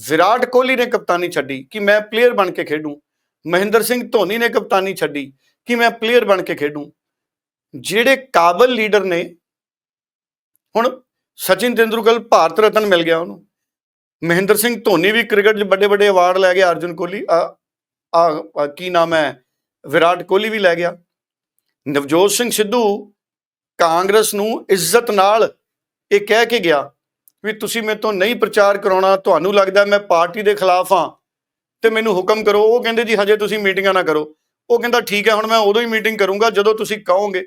ਵਿਰਾਟ ਕੋਹਲੀ ਨੇ ਕਪਤਾਨੀ ਛੱਡੀ ਕਿ ਮੈਂ ਪਲੇਅਰ ਬਣ ਕੇ ਖੇਡੂੰ। ਮਹਿੰਦਰ ਸਿੰਘ ਧੋਨੀ ਨੇ ਕਪਤਾਨੀ ਛੱਡੀ ਕਿ ਮੈਂ ਪਲੇਅਰ ਬਣ ਕੇ ਖੇਡੂੰ। ਜਿਹੜੇ ਕਾਬਲ ਲੀਡਰ ਨੇ, ਹੁਣ ਸਚਿਨ ਤੇਂਦੁਲਕਰ, ਭਾਰਤ ਰਤਨ ਮਿਲ ਗਿਆ ਉਹਨੂੰ। ਮਹਿੰਦਰ ਸਿੰਘ ਧੋਨੀ ਵੀ ਕ੍ਰਿਕਟ 'ਚ ਵੱਡੇ ਵੱਡੇ ਅਵਾਰਡ ਲੈ ਗਿਆ ਅਰਜੁਨ ਕੋਹਲੀ ਆ ਕੀ ਨਾਮ ਹੈ? ਵਿਰਾਟ ਕੋਹਲੀ ਵੀ ਲੈ ਗਿਆ। ਨਵਜੋਤ ਸਿੰਘ ਸਿੱਧੂ ਕਾਂਗਰਸ ਨੂੰ ਇੱਜ਼ਤ ਨਾਲ ਇਹ ਕਹਿ ਕੇ ਗਿਆ ਵੀ ਤੁਸੀਂ ਮੇਰੇ ਤੋਂ ਨਹੀਂ ਪ੍ਰਚਾਰ ਕਰਾਉਣਾ, ਤੁਹਾਨੂੰ ਲੱਗਦਾ ਮੈਂ ਪਾਰਟੀ ਦੇ ਖਿਲਾਫ ਹਾਂ ਤੇ ਮੈਨੂੰ ਹੁਕਮ ਕਰੋ। ਉਹ ਕਹਿੰਦੇ ਜੀ, ਹਜੇ ਤੁਸੀਂ ਮੀਟਿੰਗਾਂ ਨਾ ਕਰੋ। ਉਹ ਕਹਿੰਦਾ, ਠੀਕ ਹੈ, ਹੁਣ ਮੈਂ ਉਦੋਂ ਹੀ ਮੀਟਿੰਗ ਕਰੂੰਗਾ ਜਦੋਂ ਤੁਸੀਂ ਕਹੋਗੇ।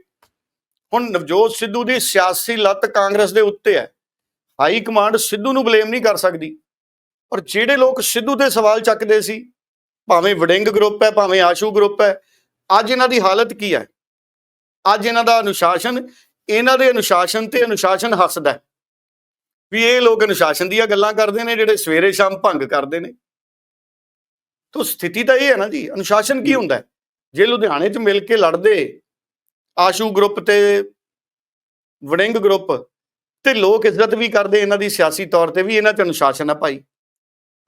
ਹੁਣ ਨਵਜੋਤ ਸਿੱਧੂ ਦੀ ਸਿਆਸੀ ਲੱਤ ਕਾਂਗਰਸ ਦੇ ਉੱਤੇ ਹੈ। ਹਾਈ ਕਮਾਂਡ ਸਿੱਧੂ ਨੂੰ ਬਲੇਮ ਨਹੀਂ ਕਰ ਸਕਦੀ। ਪਰ ਜਿਹੜੇ ਲੋਕ ਸਿੱਧੂ ਤੇ ਸਵਾਲ ਚੱਕਦੇ ਸੀ ਭਾਵੇਂ ਵੜਿੰਗ ਗਰੁੱਪ ਹੈ, ਭਾਵੇਂ ਆਸ਼ੂ ਗਰੁੱਪ ਹੈ, ਅੱਜ ਇਹਨਾਂ ਦੀ ਹਾਲਤ ਕੀ ਹੈ? ਅੱਜ ਇਹਨਾਂ ਦਾ ਅਨੁਸ਼ਾਸਨ, ਇਹਨਾਂ ਦੇ ਅਨੁਸ਼ਾਸਨ ਤੇ ਅਨੁਸ਼ਾਸਨ ਹੱਸਦਾ ਵੀ ਇਹ ਲੋਕ ਅਨੁਸ਼ਾਸਨ ਦੀਆਂ ਗੱਲਾਂ ਕਰਦੇ ਨੇ, ਜਿਹੜੇ ਸਵੇਰੇ ਸ਼ਾਮ ਭੰਗ ਕਰਦੇ ਨੇ। ਤੋ ਸਥਿਤੀ ਤਾਂ ਇਹ ਹੈ ਨਾ ਜੀ, ਅਨੁਸ਼ਾਸਨ ਕੀ ਹੁੰਦਾ ਜੇ ਲੁਧਿਆਣੇ 'ਚ ਮਿਲ ਕੇ ਲੜਦੇ ਆਸ਼ੂ ਗਰੁੱਪ ਤੇ ਵੜਿੰਗ ਗਰੁੱਪ, ਤੇ ਲੋਕ ਇੱਜ਼ਤ ਵੀ ਕਰਦੇ ਇਹਨਾਂ ਦੀ ਸਿਆਸੀ ਤੌਰ ਤੇ ਵੀ ਇਹਨਾਂ 'ਚ ਅਨੁਸ਼ਾਸਨ ਆ ਭਾਈ।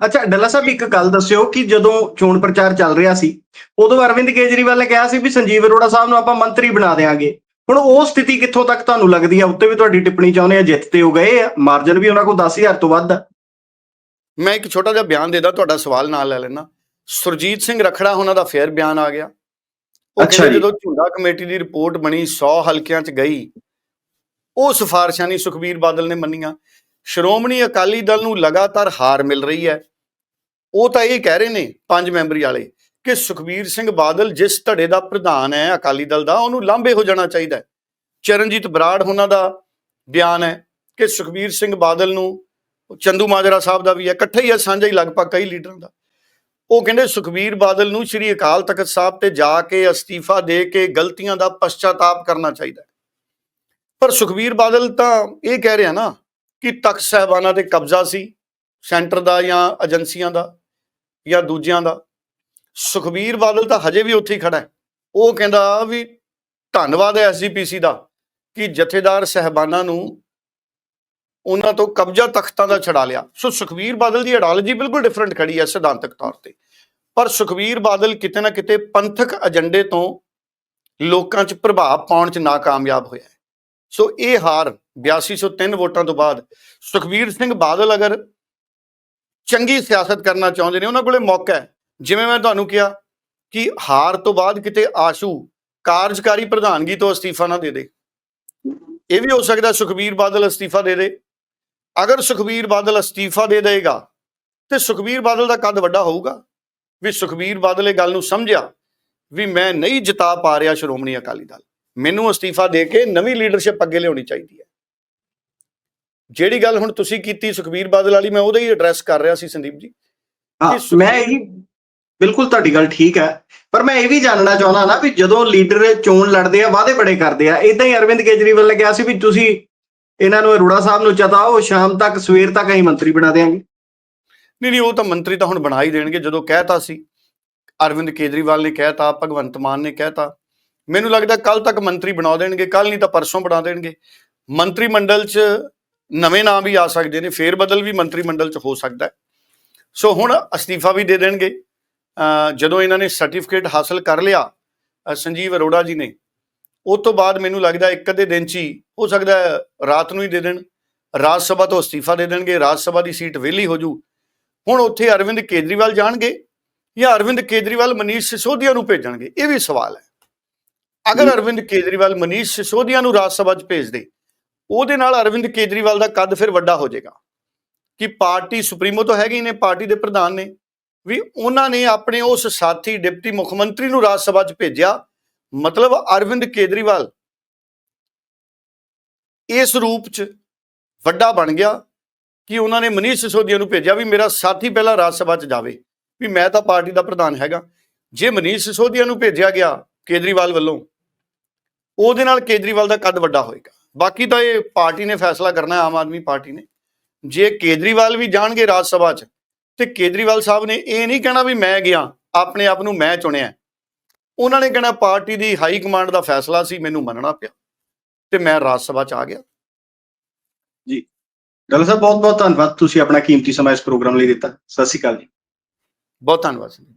ਅੱਛਾ ਡੱਲਾ ਸਾਹਿਬ ਇੱਕ ਗੱਲ ਦੱਸਿਓ ਕਿ ਜਦੋਂ ਚੋਣ ਪ੍ਰਚਾਰ ਚੱਲ ਰਿਹਾ ਸੀ ਉਦੋਂ ਅਰਵਿੰਦ ਕੇਜਰੀਵਾਲ ਨੇ ਕਿਹਾ ਸੀ ਵੀ ਸੰਜੀਵ ਅਰੋੜਾ ਸਾਹਿਬ ਨੂੰ ਆਪਾਂ ਮੰਤਰੀ ਬਣਾ ਦੇਾਂਗੇ ਹੁਣ ਉਹ ਸਥਿਤੀ ਕਿੱਥੋਂ ਤੱਕ ਤੁਹਾਨੂੰ ਲੱਗਦੀ ਆ? ਉੱਤੇ ਵੀ ਤੁਹਾਡੀ ਟਿੱਪਣੀ ਚਾਹੁੰਦੇ ਆ ਜਿੱਤ ਤੇ ਹੋ ਗਏ ਆ। ਮਾਰਜਨ ਵੀ ਉਹਨਾਂ ਕੋਲ 10000 ਤੋਂ ਵੱਧ ਆ। ਮੈਂ ਇੱਕ ਛੋਟਾ ਜਿਹਾ ਬਿਆਨ ਦੇਦਾ ਤੁਹਾਡਾ ਸਵਾਲ ਨਾਲ ਲੈ ਲੈਣਾ ਸੁਰਜੀਤ ਸਿੰਘ ਰਖੜਾ ਉਹਨਾਂ ਦਾ ਫੇਰ ਬਿਆਨ ਆ ਗਿਆ। ਅੱਛਾ। ਜਦੋਂ ਝੁੰਡਾ ਕਮੇਟੀ ਦੀ ਰਿਪੋਰਟ ਬਣੀ 100 ਹਲਕਿਆਂ 'ਚ ਗਈ ਉਹ ਸਿਫਾਰਸ਼ਾਂ ਨਹੀਂ ਸੁਖਬੀਰ ਬਾਦਲ ਨੇ ਮੰਨੀਆਂ। ਸ਼੍ਰੋਮਣੀ ਅਕਾਲੀ ਦਲ ਨੂੰ ਲਗਾਤਾਰ ਹਾਰ ਮਿਲ ਰਹੀ ਹੈ। ਉਹ ਤਾਂ ਇਹ ਕਹਿ ਰਹੇ ਨੇ ਪੰਜ ਮੈਂਬਰੀ ਵਾਲੇ ਕਿ ਸੁਖਬੀਰ ਸਿੰਘ ਬਾਦਲ ਜਿਸ ਧੜੇ ਦਾ ਪ੍ਰਧਾਨ ਹੈ ਅਕਾਲੀ ਦਲ ਦਾ, ਉਹਨੂੰ ਲਾਂਭੇ ਹੋ ਜਾਣਾ ਚਾਹੀਦਾ ਚਰਨਜੀਤ ਬਰਾੜ ਉਹਨਾਂ ਦਾ ਬਿਆਨ ਹੈ ਕਿ ਸੁਖਬੀਰ ਸਿੰਘ ਬਾਦਲ ਨੂੰ ਚੰਦੂ ਮਾਜਰਾ ਸਾਹਿਬ ਦਾ ਵੀ ਹੈ, ਇਕੱਠਾ ਹੀ ਹੈ, ਸਾਂਝਾ ਹੀ ਲਗਭਗ ਕਈ ਲੀਡਰਾਂ ਦਾ। ਉਹ ਕਹਿੰਦੇ ਸੁਖਬੀਰ ਬਾਦਲ ਨੂੰ ਸ੍ਰੀ ਅਕਾਲ ਤਖਤ ਸਾਹਿਬ ਤੇ ਜਾ ਕੇ ਅਸਤੀਫਾ ਦੇ ਕੇ ਗਲਤੀਆਂ ਦਾ ਪਛਤਾਤਾਪ ਕਰਨਾ ਚਾਹੀਦਾ ਪਰ ਸੁਖਬੀਰ ਬਾਦਲ ਤਾਂ ਇਹ ਕਹਿ ਰਿਹਾ ਨਾ ਕਿ ਤਖਤ ਸਾਹਿਬਾਨਾਂ ਤੇ ਕਬਜ਼ਾ ਸੀ, ਸੈਂਟਰ ਦਾ ਜਾਂ ਏਜੰਸੀਆਂ ਦਾ ਜਾਂ ਦੂਜਿਆਂ ਦਾ? ਸੁਖਬੀਰ ਬਾਦਲ ਤਾਂ ਹਜੇ ਵੀ ਉੱਥੇ ਹੀ ਖੜਾ ਹੈ। ਉਹ ਕਹਿੰਦਾ ਵੀ ਧੰਨਵਾਦ ਹੈ ਐਸਜੀਪੀਸੀ ਦਾ ਕਿ ਜਥੇਦਾਰ ਸਹਿਬਾਨਾਂ ਨੂੰ ਉਹਨਾਂ ਤੋਂ ਕਬਜ਼ਾ ਤਖਤਾਂ ਦਾ ਛਡਾ ਲਿਆ। ਸੋ ਸੁਖਬੀਰ ਬਾਦਲ ਦੀ ਆਈਡੀਓਲੋਜੀ ਬਿਲਕੁਲ ਡਿਫਰੈਂਟ ਖੜੀ ਹੈ ਸਿਧਾਂਤਕ ਤੌਰ ਤੇ। ਪਰ ਸੁਖਬੀਰ ਬਾਦਲ ਕਿਤੇ ਨਾ ਕਿਤੇ ਪੰਥਕ ਏਜੰਡੇ ਤੋਂ ਲੋਕਾਂ 'ਚ ਪ੍ਰਭਾਵ ਪਾਉਣ 'ਚ ਨਾਕਾਮਯਾਬ ਹੋਇਆ ਹੈ। ਸੋ ਇਹ ਹਾਰ 8203 ਵੋਟਾਂ ਤੋਂ ਬਾਅਦ ਸੁਖਬੀਰ ਸਿੰਘ ਬਾਦਲ ਅਗਰ ਚੰਗੀ ਸਿਆਸਤ ਕਰਨਾ ਚਾਹੁੰਦੇ ਨੇ, ਉਹਨਾਂ ਕੋਲੇ ਮੌਕਾ ਹੈ। ਜਿਵੇਂ ਮੈਂ ਤੁਹਾਨੂੰ ਕਿਹਾ ਕਿ ਹਾਰ ਤੋਂ ਬਾਅਦ ਕਿਤੇ ਆਸ਼ੂ ਕਾਰਜਕਾਰੀ ਪ੍ਰਧਾਨਗੀ ਤੋਂ ਅਸਤੀਫਾ ਨਾ ਦੇ ਦੇ। ਇਹ ਵੀ ਹੋ ਸਕਦਾ ਸੁਖਬੀਰ ਬਾਦਲ ਅਸਤੀਫਾ ਦੇ ਦੇ। ਅਗਰ ਸੁਖਬੀਰ ਬਾਦਲ ਅਸਤੀਫਾ ਦੇ ਦੇਗਾ, ਤੇ ਸੁਖਬੀਰ ਬਾਦਲ ਦਾ ਕੱਦ ਵੱਡਾ ਹੋਊਗਾ। ਵੀ ਸੁਖਬੀਰ ਬਾਦਲ ਇਹ ਗੱਲ ਨੂੰ ਸਮਝਿਆ ਵੀ ਮੈਂ ਨਹੀਂ ਜਿਤਾ ਪਾ ਰਿਹਾ ਸ਼੍ਰੋਮਣੀ ਅਕਾਲੀ ਦਲ। ਮੈਨੂੰ ਅਸਤੀਫਾ ਦੇ ਕੇ ਨਵੀਂ ਲੀਡਰਸ਼ਿਪ ਅੱਗੇ ਲਿਆਉਣੀ ਚਾਹੀਦੀ ਹੈ। ਜਿਹੜੀ ਗੱਲ ਹੁਣ ਤੁਸੀਂ ਕੀਤੀ ਸੁਖਬੀਰ ਬਾਦਲ ਵਾਲੀ ਮੈਂ ਉਹਦਾ ਹੀ ਐਡਰੈਸ ਕਰ ਰਿਹਾ ਸੀ ਸੰਦੀਪ ਜੀ। ਮੈਂ ਇਹੀ ਬਿਲਕੁਲ ਤੁਹਾਡੀ ਗੱਲ ਠੀਕ ਹੈ ਪਰ ਮੈਂ ਇਹ ਵੀ ਜਾਣਨਾ ਚਾਹੁੰਦਾ ਨਾ ਵੀ ਜਦੋਂ ਲੀਡਰ ਚੋਣ ਲੜਦੇ ਆ ਵਾਅਦੇ ਬੜੇ ਕਰਦੇ ਆ ਇਦਾਂ ਹੀ ਅਰਵਿੰਦ ਕੇਜਰੀਵਾਲ ਨੇ ਕਿਹਾ ਸੀ ਵੀ ਤੁਸੀਂ ਇਹਨਾਂ ਨੂੰ ਅਰੋੜਾ ਸਾਹਿਬ ਨੂੰ ਚਤਾਓ ਸ਼ਾਮ ਤੱਕ ਸਵੇਰ ਤੱਕ ਅਸੀਂ ਮੰਤਰੀ ਬਣਾ ਦੇਾਂਗੇ ਨਹੀਂ ਨਹੀਂ ਉਹ ਤਾਂ ਮੰਤਰੀ ਤਾਂ ਹੁਣ ਬਣਾ ਹੀ ਦੇਣਗੇ ਜਦੋਂ ਕਹਿਤਾ ਸੀ ਅਰਵਿੰਦ ਕੇਜਰੀਵਾਲ ਨੇ ਕਹਿਤਾ ਭਗਵੰਤ ਮਾਨ ਨੇ ਕਹਿਤਾ ਮੈਨੂੰ ਲੱਗਦਾ ਕੱਲ ਤੱਕ ਮੰਤਰੀ ਬਣਾ ਦੇਣਗੇ ਕੱਲ ਨਹੀਂ ਤਾਂ ਪਰਸੋਂ ਬਣਾ ਦੇਣਗੇ। ਮੰਤਰੀ ਮੰਡਲ 'ਚ ਨਵੇਂ ਨਾਮ ਵੀ ਆ ਸਕਦੇ ਨੇ, ਫੇਰ ਬਦਲ ਵੀ ਮੰਤਰੀ ਮੰਡਲ 'ਚ ਹੋ ਸਕਦਾ ਸੋ ਹੁਣ ਅਸਤੀਫਾ ਵੀ ਦੇ ਦੇਣਗੇ। ਜਦੋਂ ਇਹਨਾਂ ਨੇ ਸਰਟੀਫਿਕੇਟ ਹਾਸਲ ਕਰ ਲਿਆ ਸੰਜੀਵ ਅਰੋੜਾ ਜੀ ਨੇ, ਉਸ ਤੋਂ ਬਾਅਦ ਮੈਨੂੰ ਲੱਗਦਾ ਇੱਕ ਅੱਧੇ ਦਿਨ 'ਚ ਹੀ ਹੋ ਸਕਦਾ ਰਾਤ ਨੂੰ ਹੀ ਦੇ ਦੇਣ। ਰਾਜ ਸਭਾ ਤੋਂ ਅਸਤੀਫਾ ਦੇ ਦੇਣਗੇ, ਰਾਜ ਸਭਾ ਦੀ ਸੀਟ ਵਿਹਲੀ ਹੋ ਜੂ। ਹੁਣ ਉੱਥੇ ਅਰਵਿੰਦ ਕੇਜਰੀਵਾਲ ਜਾਣਗੇ ਜਾਂ ਅਰਵਿੰਦ ਕੇਜਰੀਵਾਲ ਮਨੀਸ਼ ਸਿਸੋਦੀਆ ਨੂੰ ਭੇਜਣਗੇ, ਇਹ ਵੀ ਸਵਾਲ ਹੈ। ਅਗਰ ਅਰਵਿੰਦ ਕੇਜਰੀਵਾਲ ਮਨੀਸ਼ ਸਿਸੋਦੀਆ ਨੂੰ ਰਾਜ ਸਭਾ 'ਚ ਭੇਜ ਦੇ, ਉਹਦੇ ਨਾਲ ਅਰਵਿੰਦ ਕੇਜਰੀਵਾਲ ਦਾ ਕੱਦ ਫਿਰ ਵੱਡਾ ਹੋ ਜਾਏਗਾ। ਕਿ ਪਾਰਟੀ ਸੁਪਰੀਮੋ ਤਾਂ ਹੈਗੇ ਨੇ, ਪਾਰਟੀ ਦੇ ਪ੍ਰਧਾਨ ਨੇ, ਵੀ ਉਹਨਾਂ ਨੇ ਆਪਣੇ ਉਸ ਸਾਥੀ ਡਿਪਟੀ ਮੁੱਖ ਮੰਤਰੀ ਨੂੰ ਰਾਜ ਸਭਾ 'ਚ ਭੇਜਿਆ। ਮਤਲਬ ਅਰਵਿੰਦ ਕੇਜਰੀਵਾਲ ਇਸ ਰੂਪ 'ਚ ਵੱਡਾ ਬਣ ਗਿਆ ਕਿ ਉਹਨਾਂ ਨੇ ਮਨੀਸ਼ ਸਿਸੋਦੀਆ ਨੂੰ ਭੇਜਿਆ ਵੀ ਮੇਰਾ ਸਾਥੀ ਪਹਿਲਾਂ ਰਾਜ ਸਭਾ 'ਚ ਜਾਵੇ, ਵੀ ਮੈਂ ਤਾਂ ਪਾਰਟੀ ਦਾ ਪ੍ਰਧਾਨ ਹੈਗਾ। ਜੇ ਮਨੀਸ਼ ਸਿਸੋਦੀਆ ਨੂੰ ਭੇਜਿਆ ਗਿਆ ਕੇਜਰੀਵਾਲ ਵੱਲੋਂ ਉਹਦੇ ਨਾਲ ਕੇਜਰੀਵਾਲ ਦਾ ਕੱਦ ਵੱਡਾ ਹੋਏਗਾ। ਬਾਕੀ ਤਾਂ ਇਹ ਪਾਰਟੀ ਨੇ ਫੈਸਲਾ ਕਰਨਾ ਆਮ ਆਦਮੀ ਪਾਰਟੀ ਨੇ। ਜੇ ਕੇਜਰੀਵਾਲ ਵੀ ਜਾਣਗੇ ਰਾਜ ਸਭਾ 'ਚ ਤੇ ਕੇਜਰੀਵਾਲ ਸਾਹਿਬ ਨੇ ਇਹ ਨਹੀਂ ਕਹਿਣਾ ਵੀ ਮੈਂ ਗਿਆ ਆਪਣੇ ਆਪ ਨੂੰ ਮੈਂ ਚੁਣਿਆ। ਉਹਨਾਂ ਨੇ ਕਹਿਣਾ ਪਾਰਟੀ ਦੀ ਹਾਈ ਕਮਾਂਡ ਦਾ ਫੈਸਲਾ ਸੀ ਮੈਨੂੰ ਮੰਨਣਾ ਪਿਆ ਤੇ ਮੈਂ ਰਾਜ ਸਭਾ 'ਚ ਆ ਗਿਆ। ਡਾਕਟਰ ਸਾਹਿਬ ਬਹੁਤ ਬਹੁਤ ਧੰਨਵਾਦ। ਤੁਸੀਂ ਆਪਣਾ ਕੀਮਤੀ ਸਮਾਂ ਇਸ ਪ੍ਰੋਗਰਾਮ ਲਈ ਦਿੱਤਾ। ਸਤਿ ਸ਼੍ਰੀ ਅਕਾਲ ਜੀ। ਬਹੁਤ ਧੰਨਵਾਦ ਜੀ